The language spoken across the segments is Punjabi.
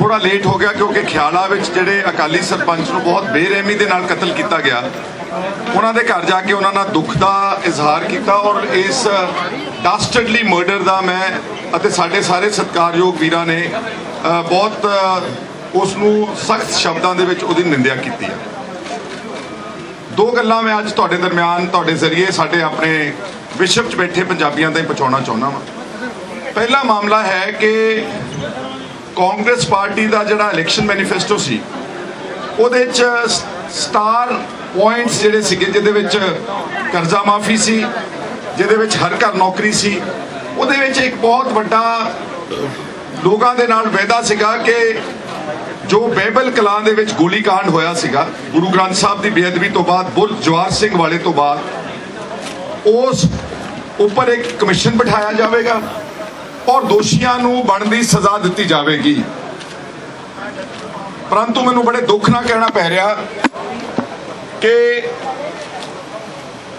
ਥੋੜਾ ਲੇਟ ਹੋ ਗਿਆ ਕਿਉਂਕਿ ਖਿਆਲਾ ਵਿੱਚ ਜਿਹੜੇ ਅਕਾਲੀ ਸਰਪੰਚ ਨੂੰ ਬਹੁਤ ਬੇਰਹਿਮੀ ਦੇ ਨਾਲ ਕਤਲ ਕੀਤਾ ਗਿਆ। ਉਹਨਾਂ ਦੇ ਘਰ ਜਾ ਕੇ ਉਹਨਾਂ ਨਾਲ ਦੁੱਖ ਦਾ ਇਜ਼ਹਾਰ ਕੀਤਾ ਔਰ ਇਸ ਡਾਸਟਡਲੀ ਮਰਡਰ ਦਾ ਮੈਂ ਅਤੇ ਸਾਡੇ ਸਾਰੇ ਸਤਿਕਾਰਯੋਗ ਵੀਰਾਂ ਨੇ ਬਹੁਤ ਉਸ ਨੂੰ ਸਖਤ ਸ਼ਬਦਾਂ ਦੇ ਵਿੱਚ ਉਹਦੀ ਨਿੰਦਿਆ ਕੀਤੀ ਹੈ। ਦੋ ਗੱਲਾਂ ਮੈਂ ਅੱਜ ਤੁਹਾਡੇ ਦਰਮਿਆਨ ਤੁਹਾਡੇ ਜ਼ਰੀਏ ਸਾਡੇ ਆਪਣੇ ਵਿਸ਼ਵ 'ਚ ਬੈਠੇ ਪੰਜਾਬੀਆਂ ਤਾਈਂ ਪਹੁੰਚਾਉਣਾ ਚਾਹੁੰਦਾ ਹਾਂ ਪਹਿਲਾ ਮਾਮਲਾ ਹੈ ਕਿ ਕਾਂਗਰਸ ਪਾਰਟੀ ਦਾ ਜਿਹੜਾ ਇਲੈਕਸ਼ਨ ਮੈਨੀਫੈਸਟੋ ਸੀ, ਉਹਦੇ 'ਚ ਸਟਾਰ ਪੁਆਇੰਟਸ ਜਿਹੜੇ ਸੀਗੇ, ਜਿਹਦੇ ਵਿੱਚ ਕਰਜ਼ਾ ਮਾਫੀ ਸੀ, ਜਿਹਦੇ ਵਿੱਚ ਹਰ ਘਰ ਨੌਕਰੀ ਸੀ, ਉਹਦੇ ਵਿੱਚ ਇੱਕ ਬਹੁਤ ਵੱਡਾ ਲੋਕਾਂ ਦੇ ਨਾਲ ਵਾਅਦਾ ਸੀਗਾ ਕਿ ਜੋ ਬੈਬਲ ਕਲਾਂ ਦੇ ਵਿੱਚ ਗੋਲੀकांड ਹੋਇਆ ਸੀਗਾ, ਗੁਰੂ ਗ੍ਰੰਥ ਸਾਹਿਬ ਦੀ ਬੇਅਦਬੀ ਤੋਂ ਬਾਅਦ, ਬੁੱਲ ਜਵਾਰ ਸਿੰਘ ਵਾਲੇ ਤੋਂ ਬਾਅਦ, ਉਸ ਉੱਪਰ ਇੱਕ ਕਮਿਸ਼ਨ ਬਿਠਾਇਆ ਜਾਵੇਗਾ। ਔਰ ਦੋਸ਼ੀਆਂ ਨੂੰ ਬਣਦੀ ਸਜ਼ਾ ਦਿੱਤੀ ਜਾਵੇਗੀ। ਪਰੰਤੂ ਮੈਨੂੰ ਬੜੇ ਦੁੱਖ ਨਾਲ ਕਹਿਣਾ ਪੈ ਰਿਹਾ ਕਿ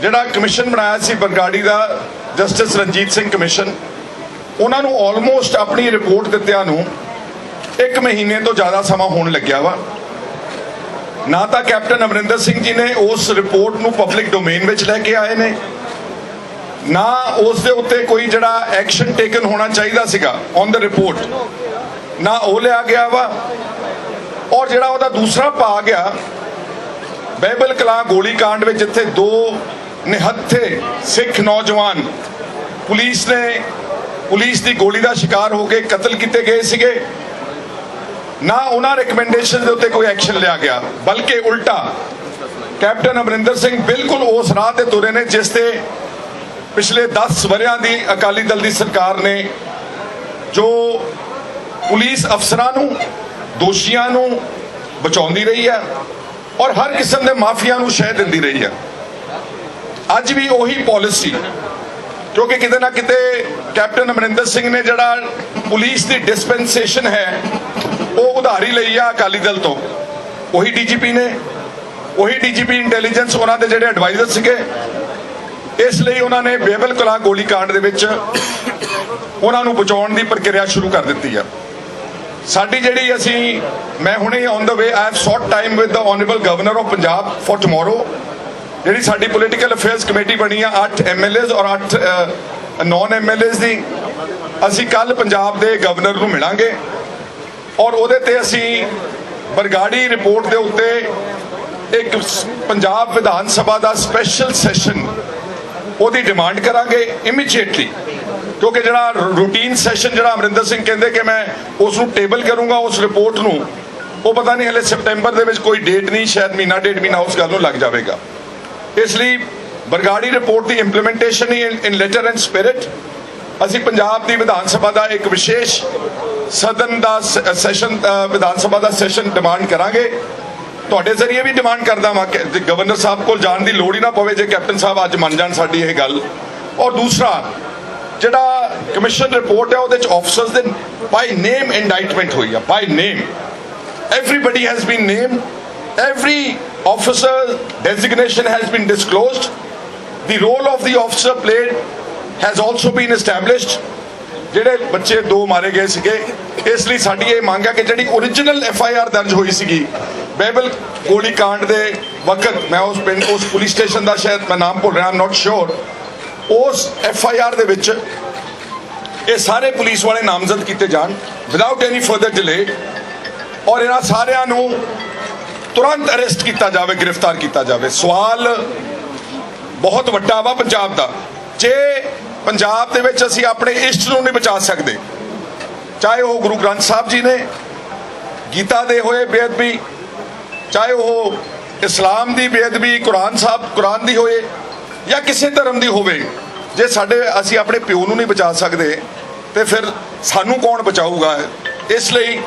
ਜਿਹੜਾ ਕਮਿਸ਼ਨ ਬਣਾਇਆ ਸੀ ਬਰਗਾੜੀ ਦਾ, ਜਸਟਿਸ ਰਣਜੀਤ ਸਿੰਘ ਕਮਿਸ਼ਨ, ਉਹਨਾਂ ਨੂੰ ਆਲਮੋਸਟ ਆਪਣੀ ਰਿਪੋਰਟ ਦਿੱਤਿਆਂ ਨੂੰ ਇੱਕ ਮਹੀਨੇ ਤੋਂ ਜ਼ਿਆਦਾ ਸਮਾਂ ਹੋਣ ਲੱਗਿਆ ਵਾ। ਨਾ ਤਾਂ ਕੈਪਟਨ ਅਮਰਿੰਦਰ ਸਿੰਘ ਜੀ ਨੇ ਉਸ ਰਿਪੋਰਟ ਨੂੰ ਪਬਲਿਕ ਡੋਮੇਨ ਵਿੱਚ ਲੈ ਕੇ ਆਏ ਨੇ ਨਾ ਉਸ ਦੇ ਉੱਤੇ ਕੋਈ ਜਿਹੜਾ ਐਕਸ਼ਨ ਟੇਕਨ ਹੋਣਾ ਚਾਹੀਦਾ ਸੀਗਾ ਔਨ ਦਾ ਰਿਪੋਰਟ ਨਾ ਉਹ ਲਿਆ ਗਿਆ ਵਾ, ਔਰ ਜਿਹੜਾ ਉਹਦਾ ਦੂਸਰਾ ਭਾਗ ਆ ਬਹਿਬਲ ਕਲਾ ਗੋਲੀ ਕਾਂਡ ਵਿੱਚ ਜਿੱਥੇ ਦੋ ਨਿਹੱਥੇ ਸਿੱਖ ਨੌਜਵਾਨ ਪੁਲਿਸ ਨੇ, ਪੁਲਿਸ ਦੀ ਗੋਲੀ ਦਾ ਸ਼ਿਕਾਰ ਹੋ ਕੇ ਕਤਲ ਕੀਤੇ ਗਏ ਸੀਗੇ। ਨਾ ਉਹਨਾਂ ਰეკਮੈਂਡੇਸ਼ਨ ਦੇ ਉੱਤੇ ਕੋਈ ਐਕਸ਼ਨ ਲਿਆ ਗਿਆ, ਬਲਕਿ ਉਲਟਾ। ਕੈਪਟਨ ਅਮਰਿੰਦਰ ਸਿੰਘ ਬਿਲਕੁਲ ਉਸ ਰਾਹ ਤੇ ਤੁਰੇ ਨੇ, ਜਿਸ ਤੇ ਪਿਛਲੇ 10 ਵਰਿਆਂ ਦੀ ਅਕਾਲੀ ਦਲ ਦੀ ਸਰਕਾਰ ਨੇ ਜੋ ਪੁਲਿਸ ਅਫਸਰਾਂ ਨੂੰ, ਦੋਸ਼ੀਆਂ ਨੂੰ ਬਚਾਉਂਦੀ ਰਹੀ ਹੈ ਔਰ ਹਰ ਕਿਸਮ ਦੇ ਮਾਫੀਆ ਨੂੰ ਸ਼ਹਿ ਦਿੰਦੀ ਰਹੀ ਹੈ। ਅੱਜ ਵੀ ਉਹੀ ਪਾਲਿਸੀ, ਕਿਉਂਕਿ ਕਿਤੇ ਨਾ ਕਿਤੇ ਕੈਪਟਨ ਅਮਰਿੰਦਰ ਸਿੰਘ ਨੇ ਜਿਹੜਾ ਪੁਲਿਸ ਦੀ ਡਿਸਪੈਂਸੇਸ਼ਨ ਹੈ, ਉਹ ਉਧਾਰੀ ਲਈ ਆ ਅਕਾਲੀ ਦਲ ਤੋਂ। ਉਹੀ ਡੀਜੀਪੀ ਨੇ, ਉਹੀ ਡੀਜੀਪੀ ਇੰਟੈਲੀਜੈਂਸ ਉਹਨਾਂ ਦੇ ਜਿਹੜੇ ਐਡਵਾਈਜ਼ਰ ਸੀਗੇ ਇਸ ਲਈ ਉਹਨਾਂ ਨੇ ਬੇਬਲ ਕਲਾ ਗੋਲੀ ਕਾਂਡ ਦੇ ਵਿੱਚ ਉਹਨਾਂ ਨੂੰ ਬਚਾਉਣ ਦੀ ਪ੍ਰਕਿਰਿਆ ਸ਼ੁਰੂ ਕਰ ਦਿੱਤੀ ਆ। ਸਾਡੀ ਜਿਹੜੀ ਅਸੀਂ, ਮੈਂ ਹੁਣੇ on the way I have short time with the honourable governor of Punjab for tomorrow ਜਿਹੜੀ ਸਾਡੀ ਪੋਲੀਟੀਕਲ ਅਫੇਅਰਸ ਕਮੇਟੀ ਬਣੀ ਆ 8 ਐਮਐਲਏਸ ਔਰ 8 ਨਾਨ ਐਮਐਲਏਸ ਦੀ। ਅਸੀਂ ਕੱਲ ਪੰਜਾਬ ਦੇ ਗਵਰਨਰ ਨੂੰ ਮਿਲਾਂਗੇ ਔਰ ਉਹਦੇ ਤੇ ਅਸੀਂ ਬਰਗਾੜੀ ਰਿਪੋਰਟ ਦੇ ਉੱਤੇ ਇੱਕ ਪੰਜਾਬ ਵਿਧਾਨ ਸਭਾ ਦਾ ਸਪੈਸ਼ਲ ਸੈਸ਼ਨ ਉਹਦੀ ਡਿਮਾਂਡ ਕਰਾਂਗੇ ਇਮੀਡੀਏਟਲੀ ਕਿਉਂਕਿ ਜਿਹੜਾ ਰੂਟੀਨ ਸੈਸ਼ਨ ਜਿਹੜਾ ਅਮਰਿੰਦਰ ਸਿੰਘ ਕਹਿੰਦੇ ਕਿ ਮੈਂ ਉਸ ਨੂੰ ਟੇਬਲ ਕਰੂੰਗਾ, ਉਸ ਰਿਪੋਰਟ ਨੂੰ, ਉਹ ਪਤਾ ਨਹੀਂ ਹਲੇ ਸਪਟੈਂਬਰ ਦੇ ਵਿੱਚ ਕੋਈ ਡੇਟ ਨਹੀਂ, ਸ਼ਾਇਦ ਮਹੀਨਾ ਡੇਢ ਮਹੀਨਾ ਉਸ ਗੱਲ ਨੂੰ ਲੱਗ ਜਾਵੇਗਾ। ਇਸ ਲਈ ਬਰਗਾੜੀ ਰਿਪੋਰਟ ਦੀ ਇੰਪਲੀਮੈਂਟੇਸ਼ਨ ਹੀ ਇਨ ਲੈਟਰ ਐਂਡ ਸਪਿਰਿਟ ਅਸੀਂ ਪੰਜਾਬ ਦੀ ਵਿਧਾਨ ਸਭਾ ਦਾ ਇੱਕ ਵਿਸ਼ੇਸ਼ ਸਦਨ ਦਾ ਸੈਸ਼ਨ ਵਿਧਾਨ ਸਭਾ ਦਾ ਸੈਸ਼ਨ ਡਿਮਾਂਡ ਕਰਾਂਗੇ। ਤੁਹਾਡੇ ਜ਼ਰੀਏ ਵੀ ਡਿਮਾਂਡ ਕਰਦਾ ਵਾਂ ਕਿ ਜੇ ਗਵਰਨਰ ਸਾਹਿਬ ਕੋਲ ਜਾਣ ਦੀ ਲੋੜ ਹੀ ਨਾ ਪਵੇ ਜੇ ਕੈਪਟਨ ਸਾਹਿਬ ਅੱਜ ਮੰਨ ਜਾਣ ਸਾਡੀ ਇਹ ਗੱਲ ਔਰ ਦੂਸਰਾ ਜਿਹੜਾ ਕਮਿਸ਼ਨ ਰਿਪੋਰਟ ਹੈ ਉਹਦੇ ਚ ਆਫਸਰਸ ਦੇ ਬਾਈ ਨੇਮ ਇੰਡਾਈਟਮੈਂਟ ਹੋਈ ਆ by name everybody has been named every officer designation has been disclosed the role of the officer played has also been established ਜਿਹੜੇ ਬੱਚੇ ਦੋ ਮਾਰੇ ਗਏ ਸੀਗੇ, ਇਸ ਲਈ ਸਾਡੀ ਇਹ ਮੰਗ ਹੈ ਕਿ ਜਿਹੜੀ origignal ਐਫ ਆਈ ਆਰ ਦਰਜ ਹੋਈ ਸੀਗੀ ਬੈਬਲ ਗੋਲੀकांड ਦੇ ਵਕਤ, ਮੈਂ ਉਸ ਪਿੰਡ, ਉਸ ਪੁਲਿਸ ਸਟੇਸ਼ਨ ਦਾ ਸ਼ਾਇਦ ਮੈਂ ਨਾਮ ਭੁੱਲ ਰਿਹਾ ਆਮ ਨਾਟ ਸ਼ੋਰ ਉਸ ਐਫ ਆਈ ਆਰ ਦੇ ਵਿੱਚ ਇਹ ਸਾਰੇ ਪੁਲਿਸ ਵਾਲੇ ਨਾਮਜ਼ਦ ਕੀਤੇ ਜਾਣ ਵਿਦਆਊਟ ਐਨੀ ਫਰਦਰ ਡਿਲੇ ਔਰ ਇਹਨਾਂ ਸਾਰਿਆਂ ਨੂੰ ਤੁਰੰਤ ਅਰੈਸਟ ਕੀਤਾ ਜਾਵੇ, ਗ੍ਰਿਫਤਾਰ ਕੀਤਾ ਜਾਵੇ। ਸਵਾਲ ਬਹੁਤ ਵੱਡਾ ਵਾ ਪੰਜਾਬ ਦਾ। ਜੇ ਪੰਜਾਬ ਦੇ ਵਿੱਚ ਅਸੀਂ ਆਪਣੇ ਇਸ਼ਟ ਨੂੰ ਨਹੀਂ ਬਚਾ ਸਕਦੇ। ਚਾਹੇ ਉਹ ਗੁਰੂ ਗ੍ਰੰਥ ਸਾਹਿਬ ਜੀ ਨੇ ਗੀਤਾ ਦੇ ਹੋਏ ਬੇਅਦਬੀ, ਚਾਹੇ ਉਹ ਇਸਲਾਮ ਦੀ ਬੇਅਦਬੀ, ਕੁਰਾਨ ਸਾਹਿਬ, ਕੁਰਾਨ ਦੀ ਹੋਏ ਜਾਂ ਕਿਸੇ ਧਰਮ ਦੀ ਹੋਵੇ, ਜੇ ਸਾਡੇ, ਅਸੀਂ ਆਪਣੇ ਪਿਓ ਨੂੰ ਨਹੀਂ ਬਚਾ ਸਕਦੇ, ਤੇ ਫਿਰ ਸਾਨੂੰ ਕੌਣ ਬਚਾਊਗਾ? ਇਸ ਲਈ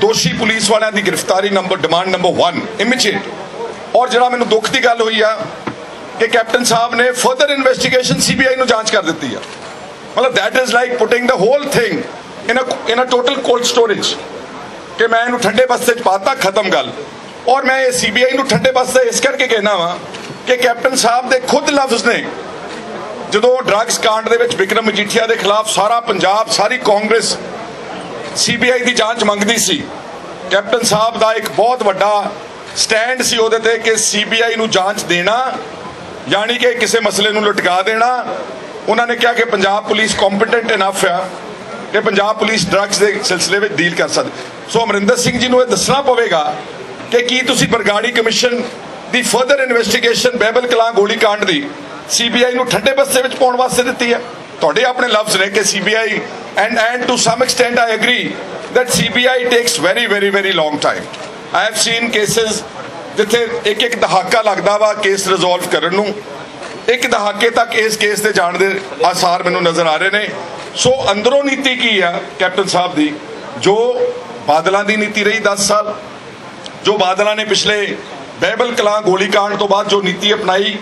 ਦੋਸ਼ੀ ਪੁਲਿਸ ਵਾਲਿਆਂ ਦੀ ਗ੍ਰਿਫਤਾਰੀ ਨੰਬਰ ਡਿਮਾਂਡ ਨੰਬਰ 1 ਇਮੀਡੀਏਟ ਔਰ ਜਿਹੜਾ ਮੈਨੂੰ ਦੁੱਖ ਦੀ ਗੱਲ ਹੋਈ ਆ ਕਿ ਕੈਪਟਨ ਸਾਹਿਬ ਨੇ ਫਰਦਰ ਇਨਵੈਸਟੀਗੇਸ਼ਨ ਸੀਬੀਆਈ ਨੂੰ ਜਾਂਚ ਕਰ ਦਿੱਤੀ ਆ। ਮਤਲਬ that is like putting the whole thing in a in a total cold storage ਕਿ ਮੈਂ ਇਹਨੂੰ ਠੰਡੇ ਬਸਤੇ ਚ ਪਾਤਾ, ਖਤਮ ਗੱਲ। ਔਰ ਮੈਂ ਇਹ ਸੀਬੀਆਈ ਨੂੰ ਠੰਡੇ ਬਸਤੇ ਇਸ ਕਰਕੇ ਕਹਿਣਾ ਵਾਂ ਕਿ ਕੈਪਟਨ ਸਾਹਿਬ ਦੇ ਖੁਦ ਲਫ਼ਜ਼ ਨੇ। ਜਦੋਂ ਡਰੱਗਸ ਕਾਂਡ ਦੇ ਵਿੱਚ ਵਿਕਰਮ ਮਜੀਠੀਆ ਦੇ ਖਿਲਾਫ ਸਾਰਾ ਪੰਜਾਬ, ਸਾਰੀ ਕਾਂਗਰਸ ਸੀਬੀਆਈ ਦੀ ਜਾਂਚ ਮੰਗਦੀ ਸੀ ਕੈਪਟਨ ਸਾਹਿਬ ਦਾ ਇੱਕ ਬਹੁਤ ਵੱਡਾ ਸਟੈਂਡ ਸੀ ਉਹਦੇ ਤੇ ਕਿ ਸੀਬੀਆਈ ਨੂੰ ਜਾਂਚ ਦੇਣਾ ਯਾਨੀ ਕਿ ਕਿਸੇ ਮਸਲੇ ਨੂੰ ਲਟਕਾ ਦੇਣਾ, ਉਹਨਾਂ ਨੇ ਕਿਹਾ ਕਿ ਪੰਜਾਬ ਪੁਲਿਸ ਕੰਪੀਟੈਂਟ ਇਨਫ ਆ ਕਿ ਪੰਜਾਬ ਪੁਲਿਸ ਡਰੱਗਸ ਦੇ ਸਿਲਸਿਲੇ ਵਿੱਚ ਡੀਲ ਕਰ ਸਕਦੀ। ਸੋ ਅਮਰਿੰਦਰ ਸਿੰਘ ਜੀ ਨੂੰ ਇਹ ਦੱਸਣਾ ਪਵੇਗਾ ਕਿ ਕੀ ਤੁਸੀਂ ਬਰਗਾੜੀ ਕਮਿਸ਼ਨ ਦੀ ਫਰਦਰ ਇਨਵੈਸਟੀਗੇਸ਼ਨ ਬੈਬਲ ਕਲਾਂ ਗੋਲੀ ਕਾਂਡ ਦੀ ਸੀਬੀਆਈ ਨੂੰ ਠੱਡੇ ਬੱਸੇ ਵਿੱਚ ਪਾਉਣ ਵਾਸਤੇ ਦਿੱਤੀ ਹੈ? ਤੁਹਾਡੇ ਆਪਣੇ ਲਫ਼ਜ਼ ਨੇ ਕਿ CBI and and to some extent I agree that CBI takes very very very long time I have seen cases ਜਿੱਥੇ ਇੱਕ ਇੱਕ ਦਹਾਕਾ ਲੱਗਦਾ ਵਾ ਕੇਸ ਰਿਜ਼ੋਲਵ ਕਰਨ ਨੂੰ। ਇੱਕ ਦਹਾਕੇ ਤੱਕ ਇਸ ਕੇਸ ਤੇ ਜਾਣ ਦੇ ਆਸਾਰ ਮੈਨੂੰ ਨਜ਼ਰ ਆ ਰਹੇ ਨੇ। ਸੋ ਅੰਦਰੋਂ ਨੀਤੀ ਕੀ ਆ ਕੈਪਟਨ ਸਾਹਿਬ ਦੀ? ਜੋ ਬਾਦਲਾਂ ਦੀ ਨੀਤੀ ਰਹੀ 10 ਸਾਲ, ਜੋ ਬਾਦਲਾਂ ਨੇ ਪਿਛਲੇ ਬਹਿਬਲ ਕਲਾਂ ਗੋਲੀकांड ਤੋਂ ਬਾਅਦ ਜੋ ਨੀਤੀ ਅਪਣਾਈ,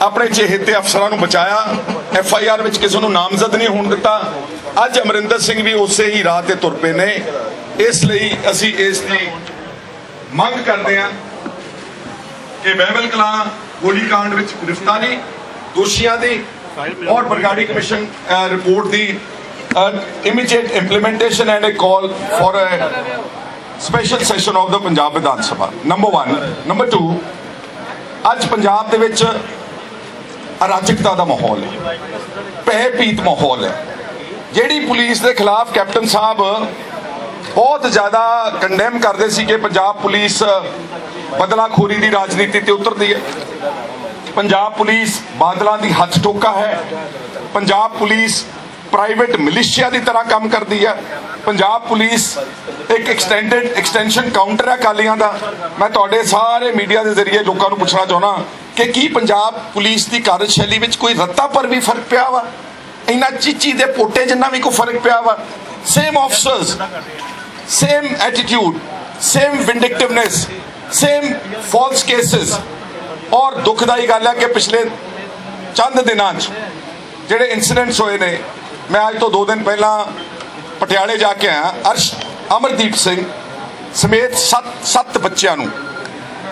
ਆਪਣੇ ਚਹੇਤੇ ਅਫਸਰਾਂ ਨੂੰ ਬਚਾਇਆ, ਐਫ ਆਈ ਆਰ ਵਿੱਚ ਕਿਸੇ ਨੂੰ ਨਾਮਜ਼ਦ ਨਹੀਂ ਹੋਣ ਦਿੱਤਾ। ਅੱਜ ਅਮਰਿੰਦਰ ਸਿੰਘ ਵੀ ਉਸੇ ਹੀ ਰਾਹ ਤੇ ਤੁਰ ਪਏ ਨੇ। ਇਸ ਲਈ ਅਸੀਂ ਇਸ ਦੀ ਮੰਗ ਕਰਦੇ ਹਾਂ ਕਿ ਬਹਿਬਲ ਕਲਾ ਗੋਲੀ ਕਾਂਡ ਵਿੱਚ ਗ੍ਰਿਫਤਾਰੀ, ਦੋਸ਼ੀਆਂ ਦੀ ਔਰ Bargari commission report the immediate implementation and a call for a special session of the Punjab Vidhan Sabha number 1 number 2 ਅੱਜ ਪੰਜਾਬ ਦੇ ਵਿੱਚ ਅਰਾਜਕਤਾ ਦਾ ਮਾਹੌਲ ਹੈ। ਭੈ ਪੀਤ ਮਾਹੌਲ ਹੈ। ਜਿਹੜੀ ਪੁਲਿਸ ਦੇ ਖਿਲਾਫ ਕੈਪਟਨ ਸਾਹਿਬ ਬਹੁਤ ਜ਼ਿਆਦਾ ਕੰਡੈਮ ਕਰਦੇ ਸੀ ਕਿ ਪੰਜਾਬ ਪੁਲਿਸ ਬਦਲਾਖੋਰੀ ਦੀ ਰਾਜਨੀਤੀ ਤੇ ਉਤਰਦੀ ਹੈ। ਪੰਜਾਬ ਪੁਲਿਸ ਬਾਦਲਾਂ ਦੀ ਹੱਥ ਟੋਕਾ ਹੈ। ਪੰਜਾਬ ਪੁਲਿਸ ਪ੍ਰਾਈਵੇਟ ਮਿਲਿਸ਼ੀਆ ਦੀ ਤਰ੍ਹਾਂ ਕੰਮ ਕਰਦੀ ਹੈ। ਪੰਜਾਬ ਪੁਲਿਸ ਇੱਕ ਐਕਸਟੈਂਡਡ ਐਕਸਟੈਂਸ਼ਨ ਕਾਊਂਟਰ ਹੈ ਕਾਲੀਆਂ ਦਾ। ਮੈਂ ਤੁਹਾਡੇ ਸਾਰੇ ਮੀਡੀਆ ਦੇ ਜ਼ਰੀਏ ਲੋਕਾਂ ਨੂੰ ਪੁੱਛਣਾ ਚਾਹੁੰਦਾ ਕਿ ਕੀ ਪੰਜਾਬ ਪੁਲਿਸ ਦੀ ਕਾਰਜਸ਼ੈਲੀ ਵਿੱਚ ਕੋਈ ਰੱਤਾ ਪਰ ਵੀ ਫ਼ਰਕ ਪਿਆ ਵਾ? ਇੰਨਾ ਚੀਚੀ ਦੇ ਪੋਟੇ ਜਿੰਨਾ ਵੀ ਕੋਈ ਫ਼ਰਕ ਪਿਆ ਵਾ? Same officers same attitude, same vindictiveness, same false cases ਔਰ ਦੁਖਦਾਈ ਗੱਲ ਹੈ ਕਿ ਪਿਛਲੇ ਚੰਦ ਦਿਨਾਂ 'ਚ ਜਿਹੜੇ ਇਨਸੀਡੈਂਟਸ ਹੋਏ ਨੇ ਮੈਂ ਅੱਜ ਤੋਂ 2 ਦਿਨ ਪਹਿਲਾਂ ਪਟਿਆਲੇ ਜਾ ਕੇ ਆਇਆ ਅਰਸ਼ ਅਮਰਦੀਪ ਸਿੰਘ ਸਮੇਤ 7 7 ਬੱਚਿਆਂ ਨੂੰ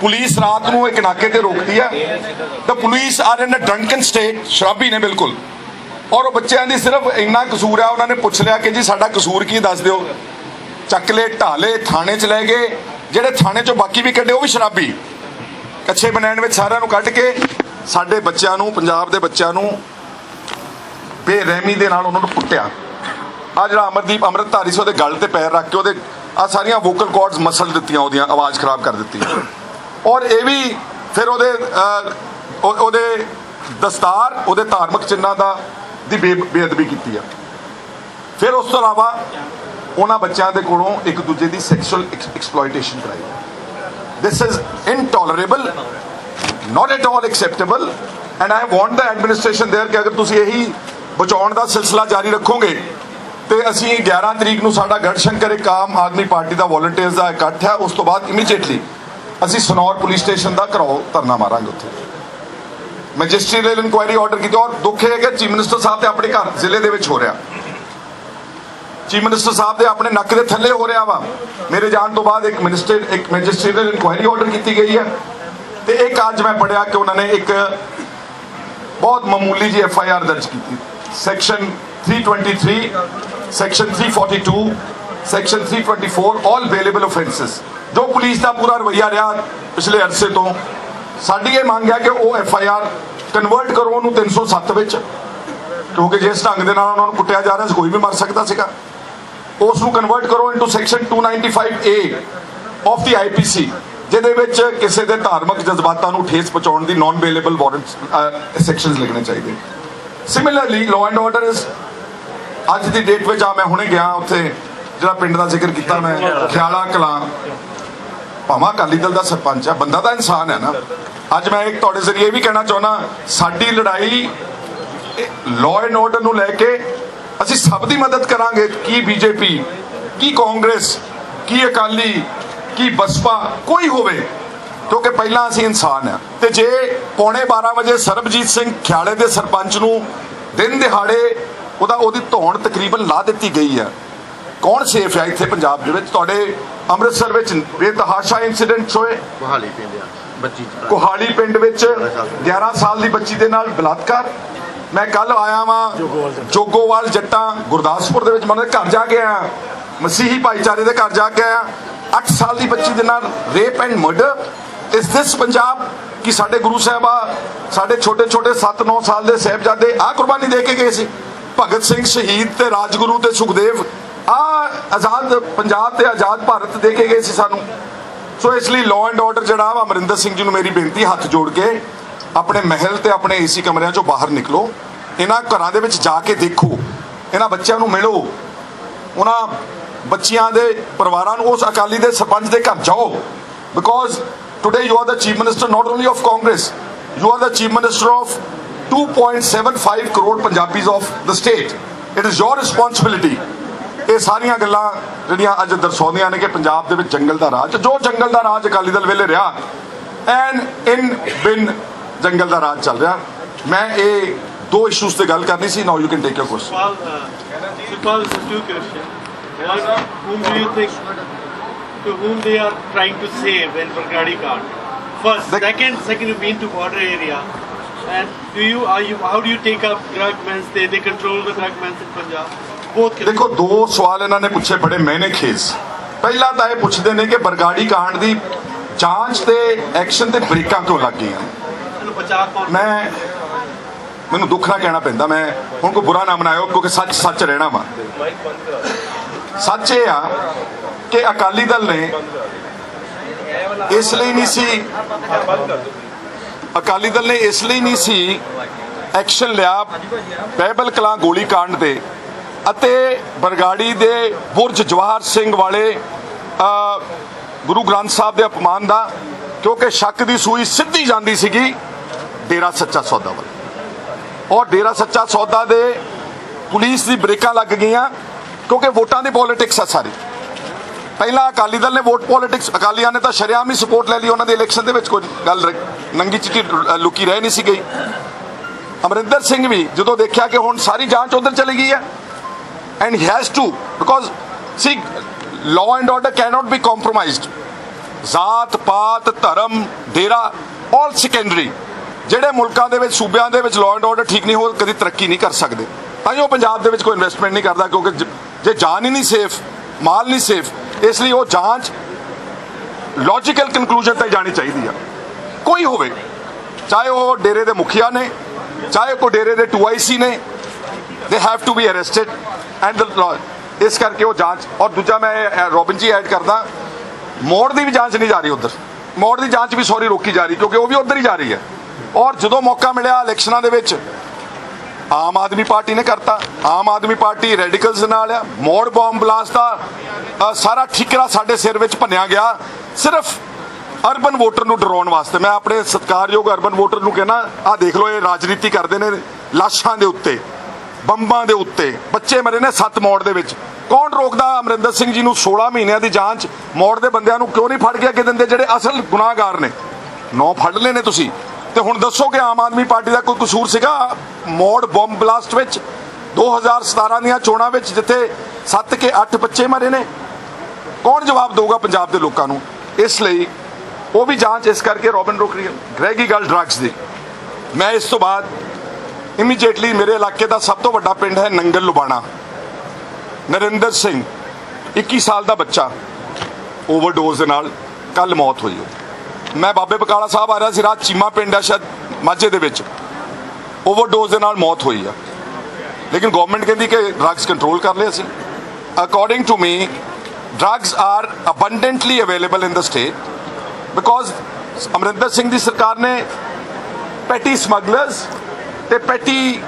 ਪੁਲਿਸ ਰਾਤ ਨੂੰ ਇੱਕ ਨਾਕੇ ਤੇ ਰੋਕਦੀ ਹੈ ਤਾਂ police are in a drunken state ਸ਼ਰਾਬੀ ਨੇ ਬਿਲਕੁਲ ਔਰ ਉਹ ਬੱਚਿਆਂ ਦੀ ਸਿਰਫ ਇੰਨਾ ਕਸੂਰ ਆ ਉਹਨਾਂ ਨੇ ਪੁੱਛ ਲਿਆ ਕਿ ਜੀ ਸਾਡਾ ਕਸੂਰ ਕੀ ਦੱਸ ਦਿਓ ਚੱਕਲੇ ਢਾਲੇ ਥਾਣੇ ਚ ਲੈ ਗਏ ਜਿਹੜੇ ਥਾਣੇ ਚੋਂ ਬਾਕੀ ਵੀ ਕੱਢੇ, ਉਹ ਵੀ ਸ਼ਰਾਬੀ। ਕੱਛੇ ਬਣਾਉਣ ਵਿੱਚ ਸਾਰਿਆਂ ਨੂੰ ਕੱਢ ਕੇ ਸਾਡੇ ਬੱਚਿਆਂ ਨੂੰ, ਪੰਜਾਬ ਦੇ ਬੱਚਿਆਂ ਨੂੰ ਬੇਰਹਿਮੀ ਦੇ ਨਾਲ ਉਹਨਾਂ ਨੂੰ ਕੁੱਟਿਆ। ਆ ਜਿਹੜਾ ਅਮਰਦੀਪ ਅੰਮ੍ਰਿਤਧਾਰੀ ਸੀ, ਉਹਦੇ ਗਲ ਤੇ ਪੈਰ ਰੱਖ ਕੇ ਉਹਦੇ ਆ ਸਾਰੀਆਂ ਵੋਕਲ ਕਾਰਡਸ ਮਸਲ ਦਿੱਤੀਆਂ, ਉਹਦੀਆਂ ਆਵਾਜ਼ ਖਰਾਬ ਕਰ ਦਿੱਤੀ। ਔਰ ਇਹ ਵੀ ਫਿਰ ਉਹਦੇ ਉਹਦੇ ਦਸਤਾਰ, ਉਹਦੇ ਧਾਰਮਿਕ ਚਿੰਨਾਂ ਦਾ ਦੀ ਬੇ- ਬੇਅਦਬੀ ਕੀਤੀ ਆ। ਫਿਰ ਉਸ ਤੋਂ ਇਲਾਵਾ ਉਹਨਾਂ ਬੱਚਿਆਂ ਦੇ ਕੋਲੋਂ ਇੱਕ ਦੂਜੇ ਦੀ ਸੈਕਸ਼ੂਅਲ ਐਕਸਪਲੋਇਟੇਸ਼ਨ ਕਰਾਈ this is intolerable not at all acceptable and I want the administration there ਕਿ ਅਗਰ ਤੁਸੀਂ ਇਹੀ ਬਚਾਉਣ ਦਾ ਸਿਲਸਿਲਾ ਜਾਰੀ ਰੱਖੋਗੇ ਤੇ ਅਸੀਂ 11 ਤਰੀਕ ਨੂੰ ਸਾਡਾ ਗੜਸ਼ੰਕਰ ਇੱਕ ਆਮ ਆਦਮੀ ਪਾਰਟੀ ਦਾ ਵੋਲੰਟੀਅਰਸ ਦਾ ਇਕੱਠ ਹੈ ਉਸ ਤੋਂ ਬਾਅਦ ਇਮੀਡੀਏਟਲੀ ਅਸੀਂ ਸਨੌਰ ਪੁਲਿਸ ਸਟੇਸ਼ਨ ਦਾ ਕਰਾਓ ਧਰਨਾ ਮਾਰਾਂਗੇ ਉੱਥੇ ਮੈਜਿਸਟਰੀਅਲ ਇਨਕੁਆਇਰੀ ਆਰਡਰ ਕੀਤੀ ਔਰ ਦੁੱਖ ਇਹ ਹੈ ਕਿ ਚੀਫ ਮਿਨਿਸਟਰ ਸਾਹਿਬ ਤੇ ਆਪਣੇ ਘਰ ਜ਼ਿਲ੍ਹੇ ਦੇ ਵਿੱਚ ਹੋ ਰਿਹਾ ਚੀਫ ਮਿਨਿਸਟਰ ਸਾਹਿਬ ਦੇ ਆਪਣੇ ਨੱਕ ਦੇ ਥੱਲੇ ਹੋ ਰਿਹਾ ਵਾ। ਮੇਰੇ ਜਾਣ ਤੋਂ ਬਾਅਦ ਇੱਕ ਮਿਨਿਸਟਰ, ਇੱਕ ਮੈਜਿਸਟਰੀਅਲ ਇਨਕੁਆਇਰੀ ਆਰਡਰ ਕੀਤੀ ਗਈ ਹੈ। ਤੇ ਇੱਕ ਅੱਜ ਮੈਂ ਪੜਿਆ ਕਿ ਉਹਨਾਂ ਨੇ ਇੱਕ ਬਹੁਤ ਮਾਮੂਲੀ ਜੀ ਐਫ ਆਈ ਆਰ ਦਰਜ ਕੀਤੀ। Section 323 section 342 section 324 all available offences ਜੋ ਪੁਲਿਸ ਦਾ ਪੂਰਾ ਰਵੱਈਆ ਰਿਹਾ ਪਿਛਲੇ ਅਰਸੇ ਤੋਂ, ਸਾਡੀ ਇਹ ਮੰਗ ਹੈ ਕਿ ਉਹ ਐਫ ਆਈ ਆਰ ਕਨਵਰਟ ਕਰੋ ਉਹਨੂੰ 307 ਵਿੱਚ। ਕਿਉਂਕਿ ਜਿਸ ਢੰਗ ਦੇ ਨਾਲ ਉਹਨਾਂ ਨੂੰ ਕੁੱਟਿਆ ਜਾ ਰਿਹਾ ਸੀ, ਕੋਈ ਵੀ ਮਰ ਸਕਦਾ ਸੀਗਾ। ਉਸ ਨੂੰ ਕਨਵਰਟ ਕਰੋ into section 295A of the IPC ਜਿਹਦੇ ਵਿੱਚ ਕਿਸੇ ਦੇ ਧਾਰਮਿਕ ਜਜ਼ਬਾਤਾਂ ਨੂੰ ਠੇਸ ਪਹੁੰਚਾਉਣ ਦੀ ਨਾਨ ਅਵੇਲੇਬਲ ਵਾਰੰਟਸ ਸੈਕਸ਼ਨਸ ਲਿਖਣੇ ਚਾਹੀਦੇ। ਸਿਮਿਲਰਲੀ ਲਾਅ ਐਂਡ ਆਰਡਰ ਇਸ ਅੱਜ ਦੀ ਡੇਟ ਵਿੱਚ ਆ ਮੈਂ ਹੁਣੇ ਗਿਆ ਉੱਥੇ, ਜਿਹੜਾ ਪਿੰਡ ਦਾ ਜ਼ਿਕਰ ਕੀਤਾ ਮੈਂ, ਖਿਆਲਾ ਕਲਾਂ। ਭਾਵਾਂ ਅਕਾਲੀ ਦਲ ਦਾ ਸਰਪੰਚ ਹੈ ਬੰਦਾ ਤਾਂ ਇਨਸਾਨ ਹੈ ਨਾ। ਅੱਜ ਮੈਂ ਇੱਕ ਤੁਹਾਡੇ ਜ਼ਰੀਏ ਇਹ ਵੀ ਕਹਿਣਾ ਚਾਹੁੰਦਾ, ਸਾਡੀ ਲੜਾਈ ਲਾਅ ਐਂਡ ਆਰਡਰ ਨੂੰ ਲੈ ਕੇ ਅਸੀਂ ਸਭ ਦੀ ਮਦਦ ਕਰਾਂਗੇ। ਕੀ ਬੀਜੇਪੀ ਕੀ ਕਾਂਗਰਸ ਕੀ ਅਕਾਲੀ ਕੀ ਬਸਪਾ ਕੋਈ ਹੋਵੇ ਕਿਉਂਕਿ ਪਹਿਲਾਂ ਅਸੀਂ ਇਨਸਾਨ ਆ। ਤੇ ਜੇ ਪੌਣੇ 12 ਵਜੇ ਸਰਬਜੀਤ ਸਿੰਘ ਖਿਆਲੇ ਦੇ ਸਰਪੰਚ ਨੂੰ ਦਿਨ ਦਿਹਾੜੇ ਉਹਦਾ ਉਹਦੀ ਧੌਣ ਤਕਰੀਬਨ ਲਾ ਦਿੱਤੀ ਗਈ ਆ। ਕੌਣ ਸੇਫ ਹੈ ਇੱਥੇ ਪੰਜਾਬ ਦੇ ਵਿੱਚ? ਤੁਹਾਡੇ ਅੰਮ੍ਰਿਤਸਰ ਵਿੱਚ ਬੇਤਹਾਸ਼ਾ ਇਨਸੀਡੈਂਟਸ ਹੋਏ। ਬੱਚੀ ਚ ਕੋਹਾਲੀ ਪਿੰਡ ਵਿੱਚ 11 ਸਾਲ ਦੀ ਬੱਚੀ ਦੇ ਨਾਲ ਬਲਾਤਕਾਰ। ਮੈਂ ਕੱਲ ਆਇਆ ਵਾਂ ਜੋਗੋਵਾਲ ਜੱਟਾਂ ਗੁਰਦਾਸਪੁਰ ਦੇ ਵਿੱਚ, ਮੈਂ ਉਹਨਾਂ ਦੇ ਘਰ ਜਾ ਕੇ ਆਇਆ। ਮਸੀਹੀ ਭਾਈਚਾਰੇ ਦੇ ਘਰ ਜਾ ਕੇ ਆਇਆ। 8 ਸਾਲ ਦੀ ਬੱਚੀ ਦੇ ਨਾਲ ਰੇਪ ਐਂਡ ਮਰਡਰ ਇਸ ਦਿਸ ਪੰਜਾਬ ਕਿ ਸਾਡੇ ਗੁਰੂ ਸਾਹਿਬਾ ਸਾਡੇ ਛੋਟੇ ਛੋਟੇ 7-9 ਸਾਲ ਦੇ ਸਾਹਿਬਜ਼ਾਦੇ ਆ ਕੁਰਬਾਨੀ ਦੇ ਕੇ ਗਏ ਸੀ। ਭਗਤ ਸਿੰਘ ਸ਼ਹੀਦ ਤੇ ਰਾਜਗੁਰੂ ਤੇ ਸੁਖਦੇਵ ਆ ਆਜ਼ਾਦ ਪੰਜਾਬ ਤੇ ਆਜ਼ਾਦ ਭਾਰਤ ਦੇ ਕੇ ਗਏ ਸੀ ਸਾਨੂੰ। ਸੋ ਇਸ ਲਈ ਲਾਅ ਐਂਡ ਆਰਡਰ ਜਿਹੜਾ ਵਾ ਅਮਰਿੰਦਰ ਸਿੰਘ ਜੀ ਨੂੰ ਮੇਰੀ ਬੇਨਤੀ ਹੱਥ ਜੋੜ ਕੇ ਆਪਣੇ ਮਹਿਲ ਤੇ ਆਪਣੇ ਏਸੀ ਕਮਰਿਆਂ ਚੋਂ ਬਾਹਰ ਨਿਕਲੋ, ਇਹਨਾਂ ਘਰਾਂ ਦੇ ਵਿੱਚ ਜਾ ਕੇ ਦੇਖੋ, ਇਹਨਾਂ ਬੱਚਿਆਂ ਨੂੰ ਮਿਲੋ, ਉਹਨਾਂ ਬੱਚਿਆਂ ਦੇ ਪਰਿਵਾਰਾਂ ਨੂੰ ਉਸ ਅਕਾਲੀ ਦੇ ਸਰਪੰਚ ਦੇ ਘਰ ਜਾਓ because today you are the chief minister not only of Congress you are the chief minister of 2.75 crore Punjabis of the state it is your responsibility ਇਹ ਸਾਰੀਆਂ ਗੱਲਾਂ ਜਿਹੜੀਆਂ ਅੱਜ ਦਰਸਾਉਂਦੀਆਂ ਨੇ ਕਿ ਪੰਜਾਬ ਦੇ ਵਿੱਚ ਜੰਗਲ ਦਾ ਰਾਜ, ਜੋ ਜੰਗਲ ਦਾ ਰਾਜ ਅਕਾਲੀ ਦਲ ਵੇਲੇ ਰਿਹਾ ਐਂਡ ਇਨ ਬਿਨ ਜੰਗਲ ਦਾ ਰਾਜ ਚੱਲ ਰਿਹਾ ਮੈਂ ਇਹ ਦੋ ਇਸ਼ੂਸ ਤੇ ਗੱਲ ਕਰਨੀ ਸੀ now you can take your question Supal, uh, Supal, two questions. One, whom do you think, to whom they are trying to save in Bargadi Ghat? First, The- second, second, you've been to border area, and do you, are you, how do you take up drug mens? They, they control the drug mens in Punjab. Both. can- ਦੇਖੋ ਦੋ ਸਵਾਲ ਇਹਨਾਂ ਨੇ ਪੁੱਛੇ ਬੜੇ ਮੈਨੇ ਖੇਸ ਪਹਿਲਾ ਤਾਂ ਇਹ ਪੁੱਛਦੇ ਨੇ ਕਿ ਬਰਗਾੜੀ ਕਾਂਡ ਦੀ ਜਾਂਚ ਤੇ ਐਕਸ਼ਨ ਤੇ ਬ੍ਰੇਕਾਂ ਕਿਉਂ ਲੱਗ ਗਈਆਂ ਬਚਾ ਕੌਣ ਮੈਂ ਮੈਨੂੰ ਦੁੱਖ ਨਾਲ ਕਹਿਣਾ ਪੈਂਦਾ, ਮੈਂ ਹੁਣ ਕੋਈ ਬੁਰਾ ਨਾ ਮਨਾਇਓ ਕਿਉਂਕਿ ਸੱਚ ਸੱਚ ਰਹਿਣਾ ਵਾ। ਸੱਚ ਇਹ ਆ ਕਿ ਅਕਾਲੀ ਦਲ ਨੇ ਇਸ ਲਈ ਨਹੀਂ ਸੀ, ਅਕਾਲੀ ਦਲ ਨੇ ਇਸ ਲਈ ਨਹੀਂ ਸੀ ਐਕਸ਼ਨ ਲਿਆ ਬਹਿਬਲ ਕਲਾਂ ਗੋਲੀ ਕਾਂਡ ਤੇ ਅਤੇ ਬਰਗਾੜੀ ਦੇ ਬੁਰਜ ਜਵਾਹਰ ਸਿੰਘ ਵਾਲੇ ਗੁਰੂ ਗ੍ਰੰਥ ਸਾਹਿਬ ਦੇ ਅਪਮਾਨ ਦਾ, ਕਿਉਂਕਿ ਸ਼ੱਕ ਦੀ ਸੂਈ ਸਿੱਧੀ ਜਾਂਦੀ ਸੀਗੀ। ਡੇਰਾ ਸੱਚਾ ਸੌਦਾ ਵੱਲ। ਔਰ ਡੇਰਾ ਸੱਚਾ ਸੌਦਾ ਦੇ ਪੁਲਿਸ ਦੀ ਬ੍ਰੇਕਾਂ ਲੱਗ ਗਈਆਂ, ਕਿਉਂਕਿ ਵੋਟਾਂ ਦੀ ਪੋਲਿਟਿਕਸ ਆ ਸਾਰੀ। ਪਹਿਲਾਂ ਅਕਾਲੀ ਦਲ ਨੇ ਵੋਟ ਪੋਲਿਟਿਕਸ, ਅਕਾਲੀਆਂ ਨੇ ਤਾਂ ਸ਼ਰੇਆਮ ਹੀ ਸਪੋਰਟ ਲੈ ਲਈ ਉਹਨਾਂ ਦੇ ਇਲੈਕਸ਼ਨ ਦੇ ਵਿੱਚ, ਕੋਈ ਗੱਲ ਨੰਗੀ ਚਿੱਟੀ ਲੁਕੀ ਰਹਿ ਨਹੀਂ ਸੀ ਗਈ। ਅਮਰਿੰਦਰ ਸਿੰਘ ਵੀ ਜਦੋਂ ਦੇਖਿਆ ਕਿ ਹੁਣ ਸਾਰੀ ਜਾਂਚ ਉਧਰ ਚਲੀ ਗਈ ਹੈ and he has to because see law and order cannot be compromised ਜ਼ਾਤ, ਪਾਤ, ਧਰਮ, ਡੇਰਾ ਆਲ ਸੈਕੰਡਰੀ ਜਿਹੜੇ ਮੁਲਕਾਂ ਦੇ ਵਿੱਚ, ਸੂਬਿਆਂ ਦੇ ਵਿੱਚ ਲਾਅ ਐਂਡ ਆਰਡਰ ਠੀਕ ਨਹੀਂ ਹੋ, ਕਦੀ ਤਰੱਕੀ ਨਹੀਂ ਕਰ ਸਕਦੇ। ਤਾਂ ਉਹ ਪੰਜਾਬ ਦੇ ਵਿੱਚ ਕੋਈ ਇਨਵੈਸਟਮੈਂਟ ਨਹੀਂ ਕਰਦਾ, ਕਿਉਂਕਿ ਜੇ ਜਾਨ ਹੀ ਨਹੀਂ ਸੇਫ ਮਾਲ ਨਹੀਂ ਸੇਫ ਇਸ ਲਈ ਉਹ ਜਾਂਚ ਲੌਜੀਕਲ ਕਨਕਲੂਜਨ ਤੇ ਜਾਣੀ ਚਾਹੀਦੀ ਆ। ਕੋਈ ਹੋਵੇ, ਚਾਹੇ ਉਹ ਡੇਰੇ ਦੇ ਮੁਖੀਆ ਨੇ, ਚਾਹੇ ਕੋ ਡੇਰੇ ਦੇ 2IC ਨੇ they have to be arrested and ਇਸ ਕਰਕੇ ਉਹ ਜਾਂਚ, ਔਰ ਦੂਜਾ ਮੈਂ ਰੋਬਿਨ ਜੀ ਐਡ ਕਰਦਾ, ਮੋੜ ਦੀ ਵੀ ਜਾਂਚ ਨਹੀਂ ਜਾ ਰਹੀ ਉਧਰ। ਮੋੜ ਦੀ ਜਾਂਚ ਵੀ ਸੌਰੀ ਰੋਕੀ ਜਾ ਰਹੀ, ਕਿਉਂਕਿ ਉਹ ਵੀ ਉਧਰ ਹੀ ਜਾ ਰਹੀ ਹੈ। ਔਰ ਜਦੋਂ ਮੌਕਾ ਮਿਲਿਆ ਇਲੈਕਸ਼ਨਾਂ ਦੇ ਵਿੱਚ, ਆਮ ਆਦਮੀ ਪਾਰਟੀ ਨੇ ਕਰਤਾ। ਆਮ ਆਦਮੀ ਪਾਰਟੀ ਰੈਡੀਕਲਸ ਨਾਲ ਆ, ਮੋੜ ਬੰਬ ਬਲਾਸਟ ਦਾ ਸਾਰਾ ਠਿਕਰਾ ਸਾਡੇ ਸਿਰ ਵਿੱਚ ਭੰਨਿਆ ਗਿਆ। ਸਿਰਫ ਅਰਬਨ ਵੋਟਰ ਨੂੰ ਡਰਾਉਣ ਵਾਸਤੇ। ਮੈਂ ਆਪਣੇ ਸਤਿਕਾਰਯੋਗ ਅਰਬਨ ਵੋਟਰ ਨੂੰ ਕਹਿਣਾ, ਆਹ ਦੇਖ ਲਓ, ਇਹ ਰਾਜਨੀਤੀ ਕਰਦੇ ਨੇ ਲਾਸ਼ਾਂ ਦੇ ਉੱਤੇ, ਬੰਬਾਂ ਦੇ ਉੱਤੇ। ਬੱਚੇ ਮਰੇ ਨੇ ਸੱਤ ਮੌੜ ਦੇ ਵਿੱਚ। ਕੌਣ ਰੋਕਦਾ ਅਮਰਿੰਦਰ ਸਿੰਘ ਜੀ ਨੂੰ 16 ਮਹੀਨਿਆਂ ਦੀ ਜਾਂਚ? ਮੌੜ ਦੇ ਬੰਦਿਆਂ ਨੂੰ ਕਿਉਂ ਨਹੀਂ ਫੜ ਕੇ ਅੱਗੇ ਦਿੰਦੇ ਜਿਹੜੇ ਅਸਲ ਗੁਨਾਹਗਾਰ ਨੇ? ਨੌ ਫੜ ਲਏ ਨੇ ਤੁਸੀਂ। ਤੇ ਹੁਣ ਦੱਸੋ ਕਿ ਆਮ ਆਦਮੀ ਪਾਰਟੀ ਦਾ ਕੋਈ ਕਸੂਰ ਸੀਗਾ? ਮੋੜ ਬੰਬ ਬਲਾਸਟ ਵਿੱਚ 2017 ਦੀਆਂ ਚੋਣਾਂ ਵਿੱਚ, ਜਿੱਥੇ 7 ਕੇ 8 ਬੱਚੇ ਮਰੇ ਨੇ। ਕੌਣ ਜਵਾਬ ਦੇਊਗਾ ਪੰਜਾਬ ਦੇ ਲੋਕਾਂ ਨੂੰ? ਇਸ ਲਈ ਉਹ ਵੀ ਜਾਂਚ ਇਸ ਕਰਕੇ ਰੋਬਨ ਰੋਕ ਰਹੀ ਹੈ। ਰਹਿ ਗਈ ਗੱਲ ਡਰੱਗਸ ਦੀ। ਮੈਂ ਇਸ ਤੋਂ ਬਾਅਦ ਇਮੀਡੀਏਟਲੀ ਮੇਰੇ ਇਲਾਕੇ ਦਾ ਸਭ ਤੋਂ ਵੱਡਾ ਪਿੰਡ ਹੈ ਨੰਗਲ, ਲੁਬਾਣਾ। ਨਰਿੰਦਰ ਸਿੰਘ 21 ਸਾਲ ਦਾ ਬੱਚਾ ਓਵਰਡੋਜ਼ ਦੇ ਨਾਲ ਕੱਲ ਮੌਤ ਹੋਈ ਉਹ ਮੈਂ ਬਾਬੇ ਬਕਾਲਾ ਸਾਹਿਬ ਆ ਰਿਹਾ ਸੀ, ਰਾਤ ਚੀਮਾ ਪਿੰਡ ਆ ਸ਼ਾਇਦ ਮਾਝੇ ਦੇ ਵਿੱਚ। ਓਵਰਡੋਜ਼ ਦੇ ਨਾਲ ਮੌਤ ਹੋਈ ਆ। ਲੇਕਿਨ ਗਵਰਨਮੈਂਟ ਕਹਿੰਦੀ ਕਿ ਡਰੱਗਸ ਕੰਟਰੋਲ ਕਰ ਲਿਆ ਸੀ। According to me drugs are abundantly available in the state because Amarinder Singh ਦੀ ਸਰਕਾਰ ਨੇ ਪੈਟੀ ਸਮਗਲਰਸ ਤੇ ਪੈਟੀ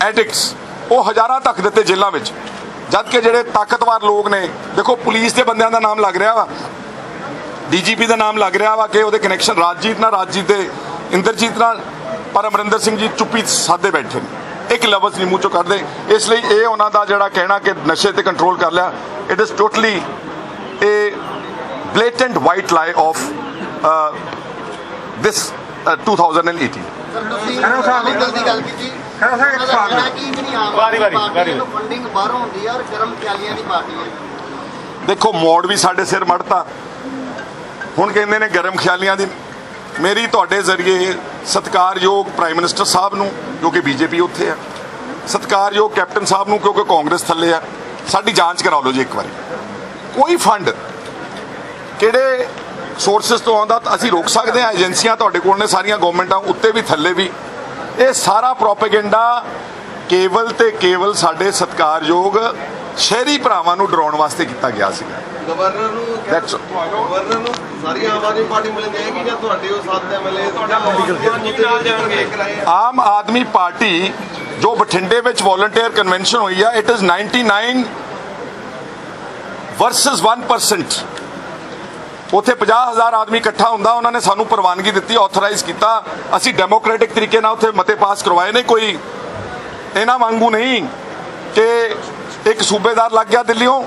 ਐਡਿਕਟਸ ਉਹ ਹਜ਼ਾਰਾਂ ਤੱਕ ਦਿੱਤੇ ਜੇਲ੍ਹਾਂ ਵਿੱਚ। ਜਦ ਕਿ ਜਿਹੜੇ ਤਾਕਤਵਰ ਲੋਕ ਨੇ, ਦੇਖੋ ਪੁਲਿਸ ਦੇ ਬੰਦਿਆਂ ਦਾ ਨਾਮ ਲੱਗ ਰਿਹਾ ਵਾ। ਡੀਜੀਪੀ ਦਾ ਨਾਮ ਲੱਗ ਰਿਹਾ ਵਾ ਕਿ ਉਹਦੇ ਕਨੈਕਸ਼ਨ ਰਾਜਜੀਤ ਨਾਲ ਰਾਜਜੀਤ ਦੇ ਇੰਦਰਜੀਤ ਨਾਲ ਪਰ ਅਮਰਿੰਦਰ ਸਿੰਘ ਜੀ ਚੁੱਪੀ ਸਾਦੇ ਬੈਠੇ ਨੇ। ਇੱਕ ਲਫ਼ਜ਼ ਨਹੀਂ ਮੂੰਹ ਚੋਂ ਕੱਢਦੇ। ਇਸ ਲਈ ਇਹ ਉਹਨਾਂ ਦਾ ਜਿਹੜਾ ਕਹਿਣਾ ਕਿ ਨਸ਼ੇ ਤੇ ਕੰਟਰੋਲ ਕਰ ਲਿਆ it is totally a blatant white lie of this uh, 2018 ਖੜਾ ਸਾਹਿਬ ਦੀ ਗੱਲ ਕੀਤੀ ਖੜਾ ਸਾਹਿਬ ਇੱਕ ਸਵਾਲ ਵਾਰੀ- ਵਾਰੀ- ਵਾਰੀ- ਫੰਡਿੰਗ ਬਾਹਰੋਂ ਹੁੰਦੀ ਆ ਔਰ ਗਰਮ ਖਿਆਲੀਆਂ ਦੀ ਪਾਰਟੀ ਹੈ ਦੇਖੋ ਮੋੜ ਵੀ ਸਾਡੇ ਸਿਰ ਮੜਤਾ। ਹੁਣ ਕਹਿੰਦੇ ਨੇ ਗਰਮ ਖਿਆਲੀਆਂ ਦੀ। ਮੇਰੀ ਤੁਹਾਡੇ ਜ਼ਰੀਏ ਸਤਿਕਾਰਯੋਗ ਪ੍ਰਾਈਮ ਮਿਨਿਸਟਰ ਸਾਹਿਬ ਨੂੰ, ਜੋ ਕਿ ਬੀਜੇਪੀ ਉੱਥੇ ਆ। ਸਤਿਕਾਰਯੋਗ ਕੈਪਟਨ ਸਾਹਿਬ ਨੂੰ, ਕਿਉਂਕਿ ਕਾਂਗਰਸ ਥੱਲੇ ਆ। ਸਾਡੀ ਜਾਂਚ ਕਰਾ ਲਓ ਜੀ ਇੱਕ ਵਾਰੀ। ਕੋਈ ਫੰਡ ਕਿਹੜੇ ਸੋਰਸਸ ਤੋਂ ਆਉਂਦਾ ਤਾਂ ਅਸੀਂ ਰੋਕ ਸਕਦੇ ਹਾਂ। ਏਜੰਸੀਆਂ ਤੁਹਾਡੇ ਕੋਲ ਨੇ, ਸਾਰੀਆਂ ਗਵਰਨਮੈਂਟਾਂ ਉੱਤੇ ਵੀ, ਥੱਲੇ ਵੀ। ਇਹ ਸਾਰਾ ਪ੍ਰੋਪੇਗੈਂਡਾ ਕੇਵਲ ਤੇ ਕੇਵਲ ਸਾਡੇ ਸਤਿਕਾਰਯੋਗ ਸ਼ਹਿਰੀ ਭਰਾਵਾਂ ਨੂੰ ਡਰਾਉਣ ਵਾਸਤੇ ਕੀਤਾ ਗਿਆ ਸੀਗਾ। ਗਵਰਨਰ ਨੂੰ That's all. ਗਵਰਨਰ ਨੂੰ ਸਾਰੀ ਆਮ ਆਦਮੀ ਪਾਰਟੀ ਮਿਲ ਜਾਏਗੀ ਜਾਂ ਤੁਹਾਡੇ ਉਹ ਸੱਤ ਐਮਐਲਏ ਤੁਹਾਡਾ ਨਾਲ ਜਾਣਗੇ। ਆਮ ਆਦਮੀ ਪਾਰਟੀ ਜੋ ਬਠਿੰਡੇ ਵਿੱਚ ਵੋਲੰਟੀਅਰ ਕਨਵੈਨਸ਼ਨ ਹੋਈ ਆ ਇਟ ਇਜ਼ 99 ਵਰਸਸ 1% ਉੱਥੇ 50000 ਆਦਮੀ ਇਕੱਠਾ ਹੁੰਦਾ ਉਹਨਾਂ ਨੇ ਸਾਨੂੰ ਪ੍ਰਵਾਨਗੀ ਦਿੱਤੀ ਆਥੋਰਾਈਜ਼ ਕੀਤਾ। ਅਸੀਂ ਡੈਮੋਕ੍ਰੈਟਿਕ ਤਰੀਕੇ ਨਾਲ ਉੱਥੇ ਮਤੇ ਪਾਸ ਕਰਵਾਏ ਨੇ ਕੋਈ ਇਹਨਾਂ ਵਾਂਗੂ ਨਹੀਂ ਕਿ ਇੱਕ ਸੂਬੇਦਾਰ ਲੱਗ ਗਿਆ ਦਿੱਲੀੋਂ।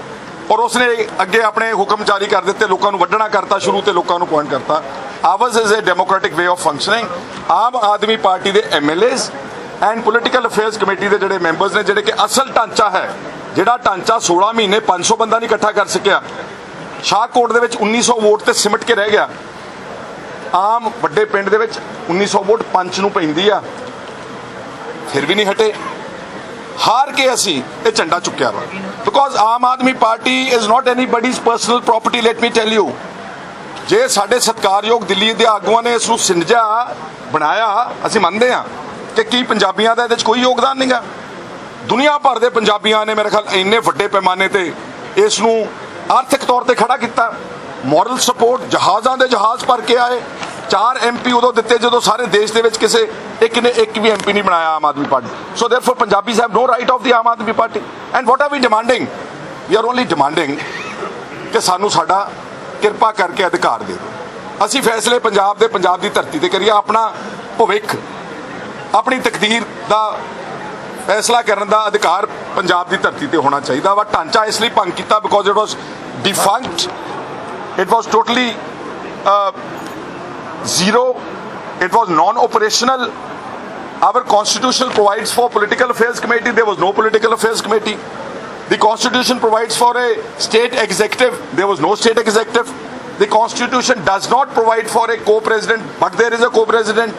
ਔਰ ਉਸਨੇ ਅੱਗੇ ਆਪਣੇ ਹੁਕਮ ਜਾਰੀ ਕਰ ਦਿੱਤੇ, ਲੋਕਾਂ ਨੂੰ ਵੱਢਣਾ ਕਰਤਾ ਸ਼ੁਰੂ ਤੇ ਲੋਕਾਂ ਨੂੰ ਪੁਆਇੰਟ ਕਰਤਾ। Ours is a democratic way of functioning Aam Aadmi Party ਦੇ MLAs and political affairs committee ਦੇ ਜਿਹੜੇ ਮੈਂਬਰਸ ਨੇ, ਜਿਹੜੇ ਕਿ ਅਸਲ ਢਾਂਚਾ ਹੈ, ਜਿਹੜਾ ਢਾਂਚਾ 16 ਮਹੀਨੇ 500 ਬੰਦਾ ਨਹੀਂ ਇਕੱਠਾ ਕਰ ਸਕਿਆ ਸ਼ਾਹਕੋਟ ਦੇ ਵਿੱਚ 1900 ਵੋਟ ਤੇ ਸਿਮਟ ਕੇ ਰਹਿ ਗਿਆ। ਆਮ ਵੱਡੇ ਪਿੰਡ ਦੇ ਵਿੱਚ 1900 ਵੋਟ ਪੰਚ ਨੂੰ ਪੈਂਦੀ ਆ, ਫਿਰ ਵੀ ਨਹੀਂ ਹਟੇ। ਹਾਰ ਕੇ ਅਸੀਂ ਇਹ ਝੰਡਾ ਚੁੱਕਿਆ ਵਾ। Because Aam Aadmi Party is not anybody's personal property let me tell you ਜੇ ਸਾਡੇ ਸਤਿਕਾਰਯੋਗ ਦਿੱਲੀ ਦੇ ਆਗੂਆਂ ਨੇ ਇਸ ਨੂੰ ਸਿੰਜਾ ਬਣਾਇਆ, ਅਸੀਂ ਮੰਨਦੇ ਹਾਂ ਕਿ ਕੀ ਪੰਜਾਬੀਆਂ ਦਾ ਇਹਦੇ ਵਿੱਚ ਕੋਈ ਯੋਗਦਾਨ ਨਹੀਂਗਾ ਦੁਨੀਆ ਭਰ ਦੇ ਪੰਜਾਬੀਆਂ ਨੇ ਮੇਰੇ ਖਿਆਲ ਇੰਨੇ ਵੱਡੇ ਪੈਮਾਨੇ ਤੇ ਇਸ ਨੂੰ ਆਰਥਿਕ ਤੌਰ ਤੇ ਖੜਾ ਕੀਤਾ। ਮੋਰਲ ਸਪੋਰਟ ਜਹਾਜ਼ਾਂ ਦੇ ਜਹਾਜ਼ ਭਰ ਕੇ ਆਏ। ਚਾਰ ਐਮਪੀ ਉਦੋਂ ਦਿੱਤੇ ਜਦੋਂ ਸਾਰੇ ਦੇਸ਼ ਦੇ ਵਿੱਚ ਕਿਸੇ ਇੱਕ ਨੇ ਇੱਕ ਵੀ ਐਮਪੀ ਨਹੀਂ ਬਣਾਇਆ Aam Aadmi Party. So therefore Punjabis have no right of the Aam Aadmi Party. And what are we demanding we are only demanding ਕਿ ਸਾਨੂੰ ਸਾਡਾ ਕਿਰਪਾ ਕਰਕੇ ਅਧਿਕਾਰ ਦੇ ਦਿਓ। ਅਸੀਂ ਫੈਸਲੇ ਪੰਜਾਬ ਦੇ, ਪੰਜਾਬ ਦੀ ਧਰਤੀ ਤੇ ਕਰੀਏ। ਆਪਣਾ ਭਵਿੱਖ, ਆਪਣੀ ਤਕਦੀਰ ਦਾ ਫੈਸਲਾ ਕਰਨ ਦਾ ਅਧਿਕਾਰ ਪੰਜਾਬ ਦੀ ਧਰਤੀ ਤੇ ਹੋਣਾ ਚਾਹੀਦਾ ਵਾ। ਢਾਂਚਾ ਇਸ ਲਈ ਭੰਗ ਕੀਤਾ because it was defunct it was totally zero it was non operational our constitution provides for political affairs committee there was no political affairs committee the constitution provides for a state executive there was no state executive the constitution does not provide for a co-president but there is a co-president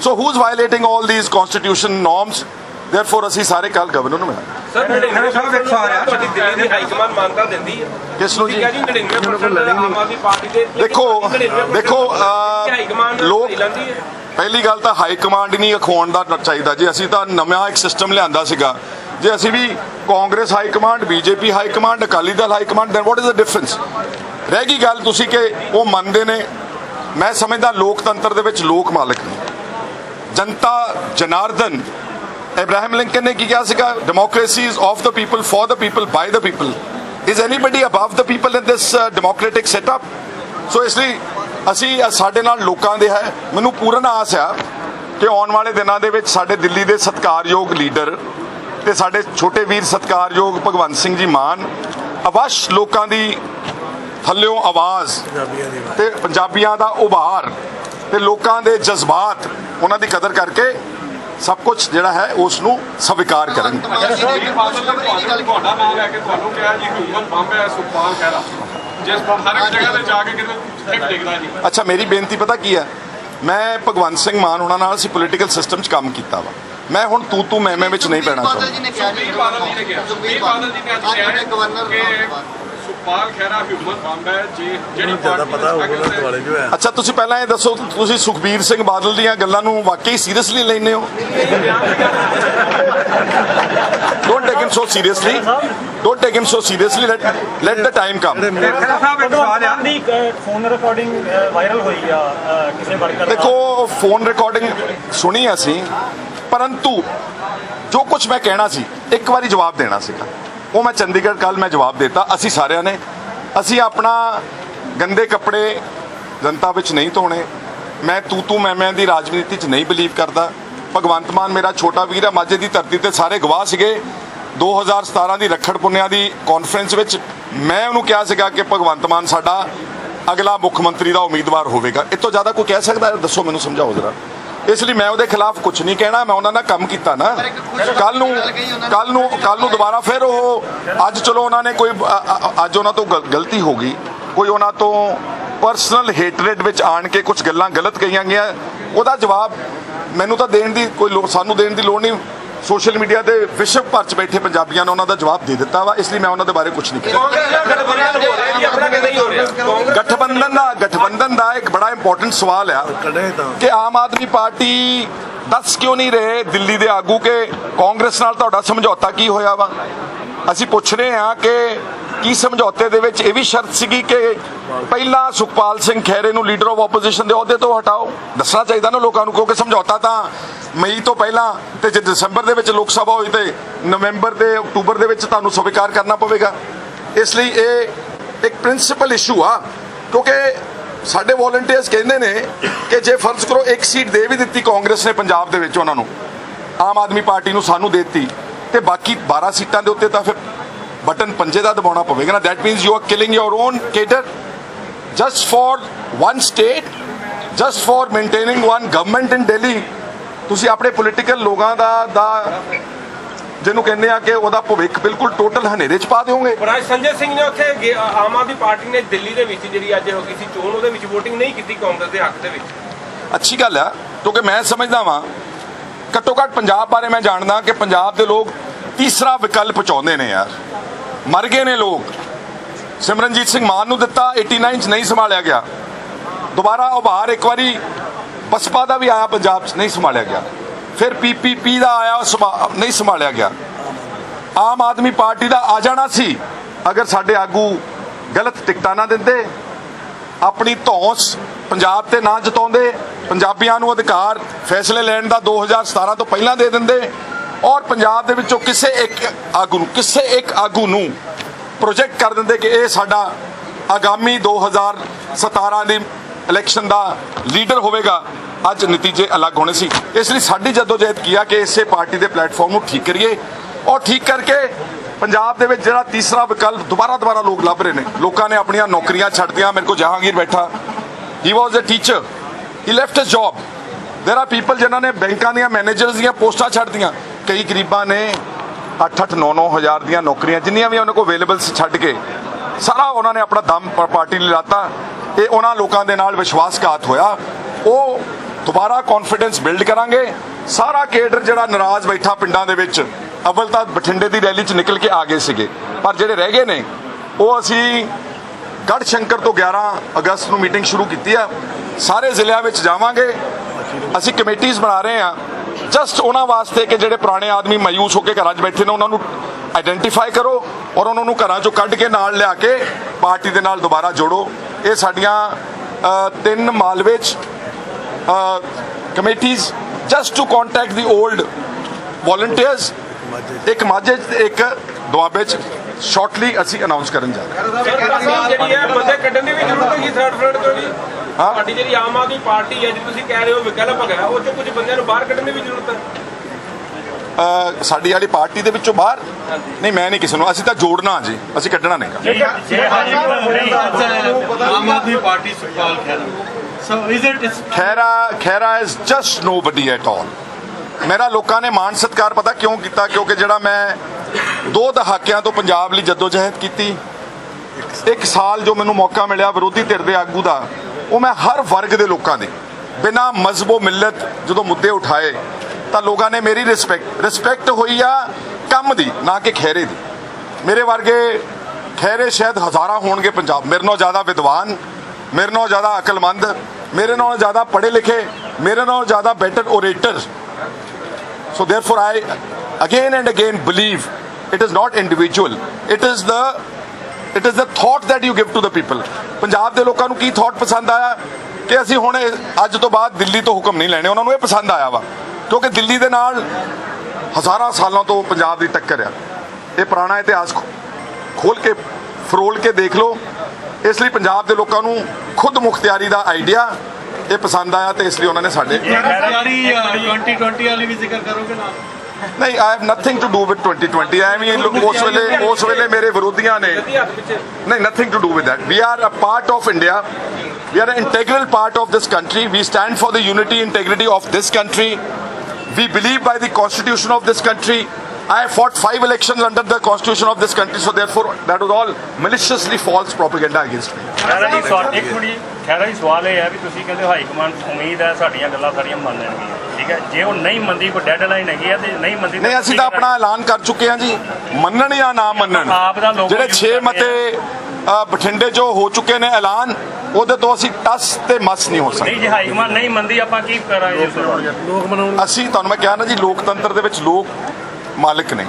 so who's violating all these constitution norms therefore ਅਸੀਂ ਸਾਰੇ ਕੱਲ ਗਵਰਨਰ ਨੂੰ ਮਿਲਾਂਗੇ ਸਰ 99 ਸਾਹਿਬ ਇੱਕ ਸਵਾਲ ਹੈ ਤੁਹਾਡੀ ਦਿੱਲੀ ਦੀ ਹਾਈ ਕਮਾਂਡ ਮਾਨਤਾ ਦਿੰਦੀ ਹੈ ਕਿਸ ਨੂੰ ਜੀ? ਠੀਕ ਹੈ ਜੀ 99% ਆਮ ਆਦਮੀ ਪਾਰਟੀ ਦੇ ਦੇਖੋ 99% ਦੇਖੋ ਅਹ, ਹਾਈ ਕਮਾਂਡ ਲੋਕ ਲੈਂਦੀ ਹੈ। ਪਹਿਲੀ ਗੱਲ ਤਾਂ ਹਾਈ ਕਮਾਂਡ ਹੀ ਨਹੀਂ ਅਖਵਾਉਣ ਦਾ ਚਾਹੀਦਾ। ਜੀ ਅਸੀਂ ਤਾਂ ਨਵਾਂ ਇੱਕ ਸਿਸਟਮ ਲਿਆਂਦਾ ਸੀਗਾ ਜੇ ਅਸੀਂ ਵੀ Congress high command BJP high command Akali Dal high command then what is the difference ਰਹਿ ਗਈ ਗੱਲ ਤੁਸੀਂ ਕਿ ਉਹ ਮੰਨਦੇ ਨੇ। ਮੈਂ ਸਮਝਦਾ ਲੋਕਤੰਤਰ ਦੇ ਵਿੱਚ ਲੋਕ ਮਾਲਕ ਨੇ। ਜਨਤਾ ਜਨਾਰਦਨ ਇਬਰਾਹਿਮ ਲਿੰਕਨ ਨੇ ਕੀ ਕਿਹਾ ਸੀਗਾ democracy is of the people for the people by the people is anybody above the people in this democratic setup so ਇਸ ਲਈ ਅਸੀਂ ਸਾਡੇ ਨਾਲ ਲੋਕਾਂ ਦੇ ਹੈ ਮੈਨੂੰ ਪੂਰਨ ਆਸ ਆ ਕਿ ਆਉਣ ਵਾਲੇ ਦਿਨਾਂ ਦੇ ਵਿੱਚ ਸਾਡੇ ਦਿੱਲੀ ਦੇ ਸਤਿਕਾਰਯੋਗ ਲੀਡਰ ਤੇ ਸਾਡੇ ਛੋਟੇ ਵੀਰ ਸਤਿਕਾਰਯੋਗ ਭਗਵੰਤ ਸਿੰਘ ਜੀ ਮਾਨ ਅਵਸ਼ ਲੋਕਾਂ ਦੀ ਥੱਲਿਓਂ ਆਵਾਜ਼ ਤੇ ਪੰਜਾਬੀਆਂ ਦਾ ਉਭਾਰ ਤੇ ਲੋਕਾਂ ਦੇ ਜਜ਼ਬਾਤ ਉਹਨਾਂ ਦੀ ਕਦਰ ਕਰਕੇ ਸਭ ਕੁਝ ਜਿਹੜਾ ਹੈ ਉਸ ਨੂੰ ਸਵੀਕਾਰ ਕਰਨ। ਅੱਛਾ, ਮੇਰੀ ਬੇਨਤੀ ਪਤਾ ਕੀ ਹੈ? ਮੈਂ ਭਗਵੰਤ ਸਿੰਘ ਮਾਨ ਉਹਨਾਂ ਨਾਲ ਅਸੀਂ ਪੋਲੀਟੀਕਲ ਸਿਸਟਮ 'ਚ ਕੰਮ ਕੀਤਾ ਵਾ। ਮੈਂ ਹੁਣ ਤੂੰ ਤੂੰ ਮੈਂ ਮੈਂ ਵਿੱਚ ਨਹੀਂ ਪੈਣਾ ਚਾਹੁੰਦਾ। ਸੁਖਬੀਰ ਬਾਦਲ ਜੀ ਨੇ ਕਿਹਾ ਸੁਖਬੀਰ ਬਾਦਲ ਜੀ ਨੇ ਅੱਜ ਕਿਹਾ ਕਿ ਸੁਖਪਾਲ ਖਹਿਰਾ ਹਿਊਮਨ ਬੰਬ ਹੈ ਜੇ ਜਿਹੜੀ ਪਾਰਟੀ ਪਤਾ ਹੋਊਗਾ ਅੱਛਾ ਤੁਸੀਂ ਪਹਿਲਾਂ ਇਹ ਦੱਸੋ ਤੁਸੀਂ ਸੁਖਬੀਰ ਸਿੰਘ ਬਾਦਲ ਦੀਆਂ ਗੱਲਾਂ ਨੂੰ ਵਾਕਈ ਸੀਰੀਅਸਲੀ ਲੈਂਦੇ ਹੋ? Don't take him so seriously don't take him so seriously let let the time come ਖੜਾ ਸਾਹਿਬ ਇੱਕ ਸਵਾਲ ਆ। ਦੀ ਫੋਨ ਰਿਕਾਰਡਿੰਗ ਵਾਇਰਲ ਹੋਈ ਆ ਅ, ਕਿਸੇ ਵਰਕਰ ਦਾ ਦੇਖੋ ਫੋਨ ਰਿਕਾਰਡਿੰਗ ਸੁਣੀ ਅਸੀਂ ਪਰੰਤੂ ਜੋ ਕੁਝ ਮੈਂ ਕਹਿਣਾ ਸੀ ਇੱਕ ਵਾਰੀ ਜਵਾਬ ਦੇਣਾ ਸੀਗਾ। ਉਹ ਮੈਂ ਚੰਡੀਗੜ੍ਹ ਕੱਲ ਮੈਂ ਜਵਾਬ ਦਿੱਤਾ। ਅਸੀਂ ਸਾਰਿਆਂ ਨੇ, ਅਸੀਂ ਆਪਣਾ ਗੰਦੇ ਕੱਪੜੇ ਜਨਤਾ ਵਿੱਚ ਨਹੀਂ ਧੋਣੇ। ਮੈਂ ਤੂੰ ਤੂੰ ਮੈਂ ਮੈਂ ਦੀ ਰਾਜਨੀਤੀ 'ਚ ਨਹੀਂ ਬਲੀਵ ਕਰਦਾ। ਭਗਵੰਤ ਮਾਨ ਮੇਰਾ ਛੋਟਾ ਵੀਰ ਹੈ, ਮਾਝੇ ਦੀ ਧਰਤੀ ਤੇ ਸਾਰੇ ਗਵਾਹ ਸੀਗੇ। 2017 ਦੀ ਰੱਖੜ ਪੁੰਨਿਆ ਦੀ ਕਾਨਫਰੰਸ ਵਿੱਚ ਮੈਂ ਉਹਨੂੰ ਕਿਹਾ ਸੀਗਾ ਕਿ ਭਗਵੰਤ ਮਾਨ ਸਾਡਾ ਅਗਲਾ ਮੁੱਖ ਮੰਤਰੀ ਦਾ ਉਮੀਦਵਾਰ ਹੋਵੇਗਾ। ਇਹ ਤੋਂ ਜ਼ਿਆਦਾ ਕੋਈ ਕਹਿ ਸਕਦਾ? ਦੱਸੋ ਮੈਨੂੰ, ਸਮਝਾਓ ਜ਼ਰਾ। ਇਸ ਲਈ ਮੈਂ ਉਹਦੇ ਖਿਲਾਫ ਕੁਝ ਨਹੀਂ ਕਹਿਣਾ ਮੈਂ ਉਹਨਾਂ ਨਾਲ ਕੰਮ ਕੀਤਾ ਨਾ। ਕੱਲ ਨੂੰ ਕੱਲ ਨੂੰ। ਕੱਲ ਨੂੰ ਦੁਬਾਰਾ ਫਿਰ ਉਹ ਅੱਜ ਚਲੋ ਉਹਨਾਂ ਨੇ ਕੋਈ ਅੱਜ ਉਹਨਾਂ ਤੋਂ ਗਲ- ਗਲਤੀ ਹੋ ਗਈ। ਕੋਈ ਉਹਨਾਂ ਤੋਂ ਪਰਸਨਲ ਹੇਟਰੇਟ ਵਿੱਚ ਆਣ ਕੇ ਕੁਝ ਗੱਲਾਂ ਗਲਤ ਕਹੀਆਂ ਗਿਆ ਉਹਦਾ ਜਵਾਬ ਮੈਨੂੰ ਤਾਂ ਦੇਣ ਦੀ ਕੋਈ ਸਾਨੂੰ ਦੇਣ ਦੀ ਲੋੜ ਨਹੀਂ। ਸੋਸ਼ਲ ਮੀਡੀਆ ਤੇ ਵਿਸ਼ਵ ਭਰ ਚ ਬੈਠੇ ਪੰਜਾਬੀਆਂ ਨੇ ਉਹਨਾਂ ਦਾ ਜਵਾਬ ਦੇ ਦਿੱਤਾ ਵਾ, ਇਸ ਲਈ ਮੈਂ ਉਹਨਾਂ ਦੇ ਬਾਰੇ ਕੁਝ ਨਹੀਂ ਕਹਿਣਾ ਗਠਬੰਧਨ ਗਠਬੰਧਨ ਦਾ ਗਠਬੰਧਨ ਦਾ ਇੱਕ ਬੜਾ ਇੰਪੋਰਟੈਂਟ ਸਵਾਲ ਆ ਕਿ ਆਮ ਆਦਮੀ ਪਾਰਟੀ ਦੱਸ ਕਿਉਂ ਨਹੀਂ ਰਹੇ ਦਿੱਲੀ ਦੇ ਆਗੂ ਕਿ ਕਾਂਗਰਸ ਨਾਲ ਤੁਹਾਡਾ ਸਮਝੌਤਾ ਕੀ ਹੋਇਆ ਵਾ? ਅਸੀਂ ਪੁੱਛ ਰਹੇ ਹਾਂ ਕਿ ਕੀ ਸਮਝੌਤੇ ਦੇ ਵਿੱਚ ਇਹ ਵੀ ਸ਼ਰਤ ਸੀਗੀ ਕਿ ਪਹਿਲਾਂ ਸੁਖਪਾਲ ਸਿੰਘ ਖਹਿਰੇ ਨੂੰ ਲੀਡਰ ਆਫ ਆਪੋਜੀਸ਼ਨ ਦੇ ਅਹੁਦੇ ਤੋਂ ਹਟਾਓ? ਦੱਸਣਾ ਚਾਹੀਦਾ ਨਾ ਲੋਕਾਂ ਨੂੰ, ਕਿਉਂਕਿ ਸਮਝੌਤਾ ਤਾਂ ਮਈ ਤੋਂ ਪਹਿਲਾਂ ਤੇ ਜੇ ਦਸੰਬਰ ਦੇ ਵਿੱਚ ਲੋਕ ਸਭਾ ਹੋਈ ਤੇ ਨਵੰਬਰ ਤੇ ਅਕਤੂਬਰ ਦੇ ਵਿੱਚ ਤੁਹਾਨੂੰ ਸਵੀਕਾਰ ਕਰਨਾ ਪਵੇਗਾ। ਇਸ ਲਈ ਇਹ ਇੱਕ ਪ੍ਰਿੰਸੀਪਲ ਇਸ਼ੂ ਆ, ਕਿਉਂਕਿ ਸਾਡੇ ਵੋਲੰਟੀਅਰਸ ਕਹਿੰਦੇ ਨੇ ਕਿ ਜੇ ਫਰਜ਼ ਕਰੋ ਇੱਕ ਸੀਟ ਦੇ ਵੀ ਦਿੱਤੀ ਕਾਂਗਰਸ ਨੇ ਪੰਜਾਬ ਦੇ ਵਿੱਚ ਉਹਨਾਂ ਨੂੰ, ਆਮ ਆਦਮੀ ਪਾਰਟੀ ਨੂੰ ਸਾਨੂੰ ਦੇ ਦਿੱਤੀ, ਤੇ ਬਾਕੀ 12 ਸੀਟਾਂ ਦੇ ਉੱਤੇ ਤਾਂ ਫਿਰ ਬਟਨ ਪੰਜੇ ਦਾ ਦਬਾਉਣਾ ਪਵੇਗਾ ਨਾ that means you are killing your own cadre just for one state just for maintaining one government in Delhi ਤੁਸੀਂ ਆਪਣੇ ਪੋਲੀਟੀਕਲ ਲੋਕਾਂ ਦਾ ਦਾ ਜਿਹਨੂੰ ਕਹਿੰਦੇ ਆ ਕਿ ਉਹਦਾ ਭਵਿੱਖ ਬਿਲਕੁਲ ਟੋਟਲ ਹਨੇਰੇ 'ਚ ਪਾ ਦਿਓਗੇ ਪਰ ਅੱਜ ਸੰਜੇ ਸਿੰਘ ਨੇ ਉੱਥੇ ਆਮ ਆਦਮੀ ਪਾਰਟੀ ਨੇ ਦਿੱਲੀ ਦੇ ਵਿੱਚ ਜਿਹੜੀ ਅੱਜ ਹੋ ਗਈ ਸੀ ਚੋਣ ਉਹਦੇ ਵਿੱਚ VOTING ਨਹੀਂ ਕੀਤੀ ਕਾਂਗਰਸ ਦੇ ਹੱਕ ਦੇ ਵਿੱਚ ਅੱਛੀ ਗੱਲ ਆ ਕਿਉਂਕਿ ਮੈਂ ਸਮਝਦਾ ਵਾਂ ਘੱਟੋ ਘੱਟ ਪੰਜਾਬ ਬਾਰੇ ਮੈਂ ਜਾਣਦਾ ਕਿ ਪੰਜਾਬ ਦੇ ਲੋਕ ਤੀਸਰਾ ਵਿਕਲਪ ਚਾਹੁੰਦੇ ਨੇ ਯਾਰ। ਮਰ ਗਏ ਨੇ ਲੋਕ। ਸਿਮਰਨਜੀਤ ਸਿੰਘ ਮਾਨ ਨੂੰ ਦਿੱਤਾ 89 ਚ ਨਹੀਂ ਸੰਭਾਲਿਆ ਗਿਆ। ਦੁਬਾਰਾ ਉਭਾਰ ਇੱਕ ਵਾਰੀ ਬਸਪਾ ਦਾ ਵੀ ਆਇਆ, ਪੰਜਾਬ ਚ ਨਹੀਂ ਸੰਭਾਲਿਆ ਗਿਆ। ਫਿਰ ਪੀਪੀਪੀ ਦਾ ਆਇਆ, ਉਹ ਨਹੀਂ ਸੰਭਾਲਿਆ ਗਿਆ। ਆਮ ਆਦਮੀ ਪਾਰਟੀ ਦਾ ਆ ਜਾਣਾ ਸੀ। ਅਗਰ ਸਾਡੇ ਆਗੂ ਗਲਤ ਟਿਕਟਾਂ ਨਾ ਦਿੰਦੇ, ਆਪਣੀ ਧੌਂਸ ਪੰਜਾਬ ਤੇ ਨਾ ਜਤਾਉਂਦੇ, ਪੰਜਾਬੀਆਂ ਨੂੰ ਅਧਿਕਾਰ, ਫੈਸਲੇ ਲੈਣ ਦਾ 2017 ਤੋਂ ਪਹਿਲਾਂ ਦੇ ਦਿੰਦੇ ਔਰ ਪੰਜਾਬ ਦੇ ਵਿੱਚੋਂ ਕਿਸੇ ਇੱਕ ਆਗੂ ਨੂੰ ਕਿਸੇ ਇੱਕ ਆਗੂ ਨੂੰ ਪ੍ਰੋਜੈਕਟ ਕਰ ਦਿੰਦੇ ਕਿ ਇਹ ਸਾਡਾ ਆਗਾਮੀ 2017 ਦੀ ਇਲੈਕਸ਼ਨ ਦਾ ਲੀਡਰ ਹੋਵੇਗਾ ਅੱਜ ਨਤੀਜੇ ਅਲੱਗ ਹੋਣੇ ਸੀ ਇਸ ਲਈ ਸਾਡੀ ਜਦੋਜਹਿਦ ਕੀਆ ਕਿ ਇਸੇ ਪਾਰਟੀ ਦੇ ਪਲੇਟਫਾਰਮ ਨੂੰ ਠੀਕ ਕਰੀਏ ਔਰ ਠੀਕ ਕਰਕੇ ਪੰਜਾਬ ਦੇ ਵਿੱਚ ਜਿਹੜਾ ਤੀਸਰਾ ਵਿਕਲਪ ਦੁਬਾਰਾ ਦੁਬਾਰਾ ਲੋਕ ਲੱਭ ਰਹੇ ਨੇ ਲੋਕਾਂ ਨੇ ਆਪਣੀਆਂ ਨੌਕਰੀਆਂ ਛੱਡਤੀਆਂ ਮੇਰੇ ਕੋਲ ਜਹਾਂਗੀਰ ਬੈਠਾ he was a teacher he left his job there are people ਜਿਨ੍ਹਾਂ ਨੇ ਬੈਂਕਾਂ ਦੀਆਂ ਮੈਨੇਜਰਸ ਦੀਆਂ ਪੋਸਟਾਂ ਛੱਡਤੀਆਂ ਕਈ ਗਰੀਬਾਂ ਨੇ 8-8 9-9 ਹਜ਼ਾਰ ਦੀਆਂ ਨੌਕਰੀਆਂ, ਜਿੰਨੀਆਂ ਵੀ ਉਹਨਾਂ ਕੋਲ ਅਵੇਲੇਬਲ ਸੀ ਛੱਡ ਕੇ, ਸਾਰਾ ਉਹਨਾਂ ਨੇ ਆਪਣਾ ਦਮ ਪਾਰਟੀ ਲਈ ਲਾਤਾ। ਇਹ ਉਹਨਾਂ ਲੋਕਾਂ ਦੇ ਨਾਲ ਵਿਸ਼ਵਾਸਘਾਤ ਹੋਇਆ। ਉਹ ਦੁਬਾਰਾ ਕੌਨਫੀਡੈਂਸ ਬਿਲਡ ਕਰਾਂਗੇ। ਸਾਰਾ ਕੇਡਰ ਜਿਹੜਾ ਨਾਰਾਜ਼ ਬੈਠਾ ਪਿੰਡਾਂ ਦੇ ਵਿੱਚ, ਅਵਲ ਤਾਂ ਬਠਿੰਡੇ ਦੀ ਰੈਲੀ 'ਚ ਨਿਕਲ ਕੇ ਆ ਗਏ ਸੀਗੇ। ਪਰ ਜਿਹੜੇ ਰਹਿ ਗਏ ਨੇ, ਉਹ ਅਸੀਂ ਗੜ੍ਹ ਸ਼ੰਕਰ ਤੋਂ 11 ਅਗਸਤ ਨੂੰ ਮੀਟਿੰਗ ਸ਼ੁਰੂ ਕੀਤੀ ਆ। ਸਾਰੇ ਜ਼ਿਲ੍ਹਿਆਂ ਵਿੱਚ ਜਾਵਾਂਗੇ। ਅਸੀਂ ਕਮੇਟੀਆਂ ਬਣਾ ਰਹੇ ਆ ਜਸਟ ਉਹਨਾਂ ਵਾਸਤੇ ਕਿ ਜਿਹੜੇ ਪੁਰਾਣੇ ਆਦਮੀ ਮਾਯੂਸ ਹੋ ਕੇ ਘਰਾਂ 'ਚ ਬੈਠੇ ਨੇ, ਉਹਨਾਂ ਨੂੰ ਆਇਡੈਂਟੀਫਾਈ ਕਰੋ ਔਰ ਉਹਨਾਂ ਨੂੰ ਘਰਾਂ 'ਚੋਂ ਕੱਢ ਕੇ ਨਾਲ ਲਿਆ ਕੇ ਪਾਰਟੀ ਦੇ ਨਾਲ ਦੁਬਾਰਾ ਜੋੜੋ। ਇਹ ਸਾਡੀਆਂ ਤਿੰਨ ਮਾਲਵੇ 'ਚ ਕਮੇਟੀਆਂ just to contact the old volunteers ਇੱਕ ਮਾਝੇ 'ਚ ਤੇ ਇੱਕ ਦੁਆਬੇ 'ਚ। ਸ਼ਾਰਟਲੀ ਅਸੀਂ ਅਨਾਉਂਸ ਕਰਨ ਜਾ ਰਹੇ ਜਿਹੜੀ ਹੈ ਬੰਦੇ ਕੱਢਣ ਦੀ ਵੀ ਜ਼ਰੂਰਤ ਹੈਗੀ ਥਰਡ ਫਰੰਟ ਤੋਂ ਜੀ। ਹਾਂ। ਸਾਡੀ ਜਿਹੜੀ ਆਮ ਆਦਮੀ ਪਾਰਟੀ ਹੈ ਜੀ ਤੁਸੀਂ ਕਹਿ ਰਹੇ ਹੋ ਵਿਕਲਪ ਹੈਗਾ ਉਹ ਚੋਂ ਕੁਝ ਬੰਦਿਆਂ ਨੂੰ ਬਾਹਰ ਕੱਢਣ ਦੀ ਵੀ ਜ਼ਰੂਰਤ ਹੈ? ਸਾਡੀ ਵਾਲੀ ਪਾਰਟੀ ਦੇ ਵਿੱਚੋਂ ਬਾਹਰ? ਨਹੀਂ ਮੈਂ ਨਹੀਂ ਕਿਸੇ ਨੂੰ। ਅਸੀਂ ਤਾਂ ਜੋੜਨਾ ਜੀ। ਅਸੀਂ ਕੱਢਣਾ ਨਹੀਂ। Aam Aadmi Party Sukhpal Khaira. So is it Khaira Khaira is just nobody at all ਮੇਰਾ ਲੋਕਾਂ ਨੇ ਮਾਣ ਸਤਿਕਾਰ ਪਤਾ ਕਿਉਂ ਕੀਤਾ? ਕਿਉਂਕਿ ਜਿਹੜਾ ਮੈਂ ਦੋ ਦਹਾਕਿਆਂ ਤੋਂ ਪੰਜਾਬ ਲਈ ਜਦੋਜਹਿਦ ਕੀਤੀ, ਇੱਕ ਸਾਲ ਜੋ ਮੈਨੂੰ ਮੌਕਾ ਮਿਲਿਆ ਵਿਰੋਧੀ ਧਿਰ ਦੇ ਆਗੂ ਦਾ, ਉਹ ਮੈਂ ਹਰ ਵਰਗ ਦੇ ਲੋਕਾਂ ਦੇ, ਬਿਨਾ ਮਜ਼ਬੋ ਮਿਲਤ ਜਦੋਂ ਮੁੱਦੇ ਉਠਾਏ, ਤਾਂ ਲੋਕਾਂ ਨੇ ਮੇਰੀ ਰਿਸਪੈਕਟ ਰਿਸਪੈਕਟ ਹੋਈ ਆ ਕੰਮ ਦੀ, ਨਾ ਕਿ ਖੈਰੇ ਦੀ। ਮੇਰੇ ਵਰਗੇ ਖੈਰੇ ਸ਼ਾਇਦ ਹਜ਼ਾਰਾਂ ਹੋਣਗੇ ਪੰਜਾਬ। ਮੇਰੇ ਨਾਲੋਂ ਜ਼ਿਆਦਾ ਵਿਦਵਾਨ, ਮੇਰੇ ਨਾਲੋਂ ਜ਼ਿਆਦਾ ਅਕਲਮੰਦ, ਮੇਰੇ ਨਾਲੋਂ ਜ਼ਿਆਦਾ ਪੜ੍ਹੇ ਲਿਖੇ ਮੇਰੇ ਨਾਲੋਂ ਜ਼ਿਆਦਾ better orator So therefore, I again and again believe it is not individual. It is the it is the thought that you give to the people Punjab ਦੇ ਲੋਕਾਂ ਨੂੰ ਕੀ ਥਾਟ ਪਸੰਦ ਆਇਆ ਕਿ ਅਸੀਂ ਹੁਣ ਅੱਜ ਤੋਂ ਬਾਅਦ ਦਿੱਲੀ ਤੋਂ ਹੁਕਮ ਨਹੀਂ ਲੈਣੇ ਉਹਨਾਂ ਨੂੰ ਇਹ ਪਸੰਦ ਆਇਆ ਵਾ. ਕਿਉਂਕਿ ਦਿੱਲੀ ਦੇ ਨਾਲ ਹਜ਼ਾਰਾਂ ਸਾਲਾਂ ਤੋਂ ਪੰਜਾਬ ਦੀ ਟੱਕਰ ਆ ਇਹ ਪੁਰਾਣਾ ਇਤਿਹਾਸ ਖੋਲ ਕੇ ਫਰੋਲ ਕੇ ਦੇਖ ਲਓ ਇਸ ਲਈ ਪੰਜਾਬ ਦੇ ਲੋਕਾਂ ਨੂੰ ਖੁਦ ਮੁਖਤਿਆਰੀ ਦਾ ਆਈਡੀਆ ਇਹ ਪਸੰਦ ਆਇਆ ਤੇ ਇਸ ਲਈ ਉਹਨਾਂ ਨੇ ਸਾਡੇ ਯਾਰੀ 2020 ਵਾਲੀ ਵੀ ਜ਼ਿਕਰ ਕਰੋਗੇ ਨਾ ਨਹੀਂ I have nothing to do with 2020 I mean ਉਸ ਵੇਲੇ ਉਸ ਵੇਲੇ ਮੇਰੇ ਵਿਰੋਧੀਆਂ ਨੇ ਦੀ ਹੱਥ ਪਿੱਛੇ ਨਹੀਂ nothing to do with that we are a part of india we are an integral part of this country we stand for the unity integrity of this country we believe by the constitution of this country i have fought five elections under the constitution of this country so therefore that was all maliciously false propaganda against me Khaira ji ਸਵਾਲ ਇੱਕ ਮਿੰਟ ਜੀ। ਖੈਰਾ ਜੀ ਸਵਾਲ ਇਹ ਹੈ ਵੀ ਤੁਸੀਂ ਕਹਿੰਦੇ ਹੋ ਹਾਈ ਕਮਾਂਡ ਉਮੀਦ ਹੈ ਸਾਡੀਆਂ ਗੱਲਾਂ ਸਾਰੀਆਂ ਮੰਨ ਲੈਣਗੀਆਂ। ਠੀਕ ਹੈ? ਜੇ ਉਹ ਨਹੀਂ ਮੰਨਦੀ ਕੋਈ ਡੈਡਲਾਈਨ ਹੈਗੀ ਹੈ ਤੇ ਨਹੀਂ ਮੰਨਦੀ ਨਹੀਂ ਅਸੀਂ ਤਾਂ ਆਪਣਾ ਐਲਾਨ ਕਰ ਚੁੱਕੇ ਹਾਂ ਜੀ। ਮੰਨਣ ਜਾਂ ਨਾ ਮੰਨਣ ਆਪ ਦਾ ਲੋਗੋ ਜਿਹੜੇ use 6 ਕਰਨੇ ਮਤੇ ਬਠਿੰਡੇ 'ਚੋਂ ਹੋ ਚੁੱਕੇ ਨੇ ਐਲਾਨ ਉਹਦੇ ਤੋਂ ਅਸੀਂ ਟਸ ਤੇ ਮਸ ਨਹੀਂ ਹੋ ਸਕਦੇ। ਨਹੀਂ ਜੇ ਹਾਈ ਕਮਾਂਡ ਨਹੀਂ ਮੰਨਦੀ ਆਪਾਂ ਕੀ ਕਰਾਂਗੇ? ਅਸੀਂ ਤੁਹਾਨੂੰ ਮੈਂ ਕਿਹਾ ਨਾ ਜੀ ਲੋਕਤੰਤਰ ਦੇ ਵਿੱਚ ਲੋਕ ਮਾਲਕ ਨੇ।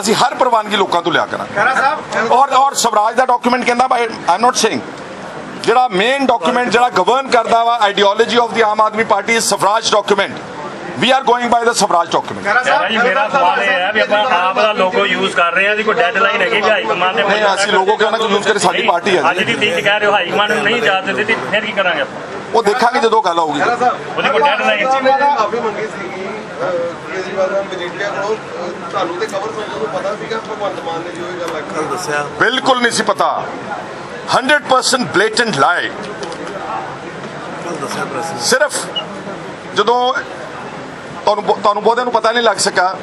ਅਸੀਂ ਹਰ ਪ੍ਰਵਾਨਗੀ ਲੋਕਾਂ ਤੋਂ ਲਿਆ ਕਰਾਂਗੇ। ਔਰ ਔਰ ਸਵਰਾਜ ਦਾ ਡਾਕੂਮੈਂਟ ਕਹਿੰਦਾ ਬਾਈ ਆਮ ਨਾਟ ਸੇਇੰਗ ਜਿਹੜਾ ਮੇਨ ਡਾਕੂਮੈਂਟ ਜਿਹੜਾ ਗਵਰਨ ਕਰਦਾ ਵਾ ideology of the Aam Aadmi Party is Swaraj document we are going by the Swaraj document ji ਮੇਰਾ ਸਵਾਲ ਇਹ ਹੈ ਵੀ ਆਪਾਂ ਆਪ ਦਾ ਲੋਗੋ ਯੂਜ਼ ਕਰ ਰਹੇ ਹਾਂ ਜੀ ਕੋਈ ਡੈਡਲਾਈਨ ਹੈਗੀ ਵੀ ਹਾਈ ਕਮਾਂਡ ਦੇ ਨਹੀਂ, ਅਸੀਂ ਲੋਗੋ ਕਿਉਂ ਨਾ ਯੂਜ਼ ਕਰੇ ਸਾਡੀ ਪਾਰਟੀ ਹੈ ਜੀ। ਅੱਜ ਦੀ ਤੀਕ ਕਹਿ ਰਹੇ ਹੋ ਹਾਈ ਕਮਾਂਡ ਨੂੰ ਨਹੀਂ ਇਜਾਜ਼ਤ ਦਿੱਤੀ ਫਿਰ ਕੀ ਕਰਾਂਗੇ ਆਪਾਂ? ਉਹ ਦੇਖਾਂਗੇ ਜਦੋਂ ਗੱਲ ਆਊਗੀ। ਉਹਦੀ ਕੋਈ ਡੈਡਲਾਈਨ ਸੀ ਕਾਫੀ ਮੰਗੀ ਸੀਗੀ ਨੇ ਤੁਹਾਨੂੰ ਤੇ ਖਬਰ ਸੁਣ ਨੂੰ ਪਤਾ ਸੀਗਾ ਭਗਵੰਤ ਮਾਨ ਨੇ ਜੋ ਇਹ ਗੱਲ ਆਖੀ। ਦੱਸਿਆ। ਬਿਲਕੁਲ ਨਹੀਂ ਸੀ ਪਤਾ। 100% ਬਲੇਟੈਂਟ ਲਾਈ ਸਿਰਫ ਜਦੋਂ ਤੁਹਾਨੂੰ ਤੁਹਾਨੂੰ ਬਹੁਤਿਆਂ ਨੂੰ ਪਤਾ ਨਹੀਂ ਲੱਗ ਸਕਾ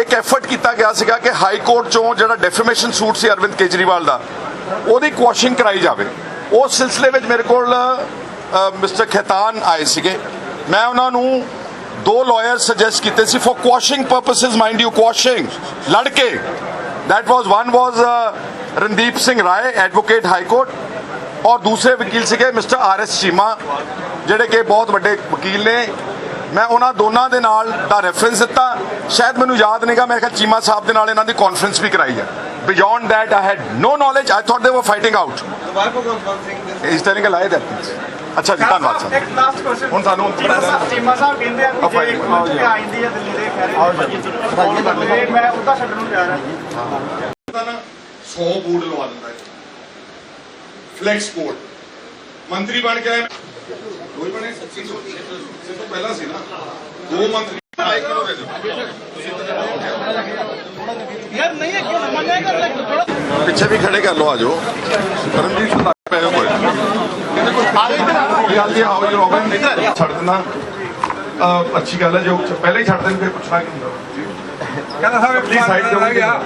ਇੱਕ ਐਫਰਟ ਕੀਤਾ ਗਿਆ ਸੀਗਾ ਕਿ ਹਾਈ ਕੋਰਟ ਚੋਂ ਜਿਹੜਾ ਡੈਫੇਮੇਸ਼ਨ ਸੂਟ ਸੀ ਅਰਵਿੰਦ ਕੇਜਰੀਵਾਲ ਦਾ ਉਹਦੀ ਕੁਐਸਚਨ ਕਰਾਈ ਜਾਵੇ। ਉਸ ਸਿਲਸਿਲੇ ਵਿੱਚ ਮੇਰੇ ਕੋਲ ਮਿਸਟਰ ਖੈਤਾਨ ਆਏ ਸੀਗੇ। ਮੈਂ ਉਹਨਾਂ ਨੂੰ ਦੋ ਲਾਇਰ ਸੁਜੈਸਟ ਕੀਤੇ ਸੀ for quashing purposes mind you quashing ਲੜਕੇ। That was one was uh, Randeep Singh Rai advocate high court ਔਰ ਦੂਸਰੇ ਵਕੀਲ ਸੀਗੇ ਮਿਸਟਰ ਆਰ ਐਸ ਚੀਮਾ ਜਿਹੜੇ ਕਿ ਬਹੁਤ ਵੱਡੇ ਵਕੀਲ ਨੇ ਮੈਂ ਉਹਨਾਂ ਦੋਨਾਂ ਦੇ ਨਾਲ ਦਾ ਰੈਫਰੈਂਸ ਦਿੱਤਾ ਸ਼ਾਇਦ ਮੈਨੂੰ ਯਾਦ ਨਹੀਂਗਾ ਮੈਂ ਕਿਹਾ ਚੀਮਾ ਸਾਹਿਬ ਦੇ ਨਾਲ ਇਹਨਾਂ ਦੀ ਕਾਨਫਰੰਸ ਵੀ ਕਰਾਈ ਹੈ beyond that I had no knowledge I thought they were fighting out ਦੇ ਇਸ ਅ ਲਾਈ ਦੈਟ ਅੱਛਾ ਜੀ ਧੰਨਵਾਦ ਸਰ ਇੱਕ ਲਾਸਟ ਕੁਐਸਚਨ ਹੁਣ ਸਾਨੂੰ ਚੀਮਾ ਸਾਹਿਬ ਕਹਿੰਦੇ ਆ ਕਿ ਜੇ ਜੀ। ਕੋਈ ਆਇੰਦੀ ਹੈ ਦਿੱਲੀ ਦੇ ਖੈਰੇ ਮੈਂ ਉਹਦਾ ਛੱਡਣ ਨੂੰ ਤਿਆਰ ਹਾਂ ਦਾ ਨਾ 100 ਬੋਰਡ ਲਵਾ ਦਿੰਦਾ ਹੈ। ਫਲੈਕਸ ਬੋਰਡ ਮੰਤਰੀ ਬਣ ਕੇ ਆਏ। ਹੀ ਬਣੇ ਸੱਚੀ ਤੋਂ ਪਹਿਲਾਂ ਸੀ ਨਾ। ਦੋ ਮੰਤਰੀ। ਆਏ ਕਿਉਂ ਗਏ ਯਾਰ ਨਹੀਂ ਹੈ ਕਿਉਂ ਕਰ ਪਿੱਛੇ ਵੀ ਖੜੇ ਕਰ ਲੋ ਆਜੋ ਕਰਮਜੀਤ ਸਿੰਘ ਲੱਗ ਪਏ ਹੋ ਕੋਈ ਕਹਿੰਦੇ ਕੋਈ ਕੋਈ ਗੱਲ ਨਹੀਂ ਆਓ ਜੀ ਰੋਬਨ ਛੱਡ ਦੇਣਾ। ਅੱਛੀ ਗੱਲ ਹੈ ਜੋ ਪਹਿਲਾਂ ਹੀ ਛੱਡ ਦੇਣ ਫਿਰ ਪੁੱਛਣਾ ਕੀ ਹੁੰਦਾ। ਕਹਿੰਦਾ ਸਾਹਿਬ ਪਲੀਜ਼ ਸਾਈਡ ਤੇ ਗਿਆ।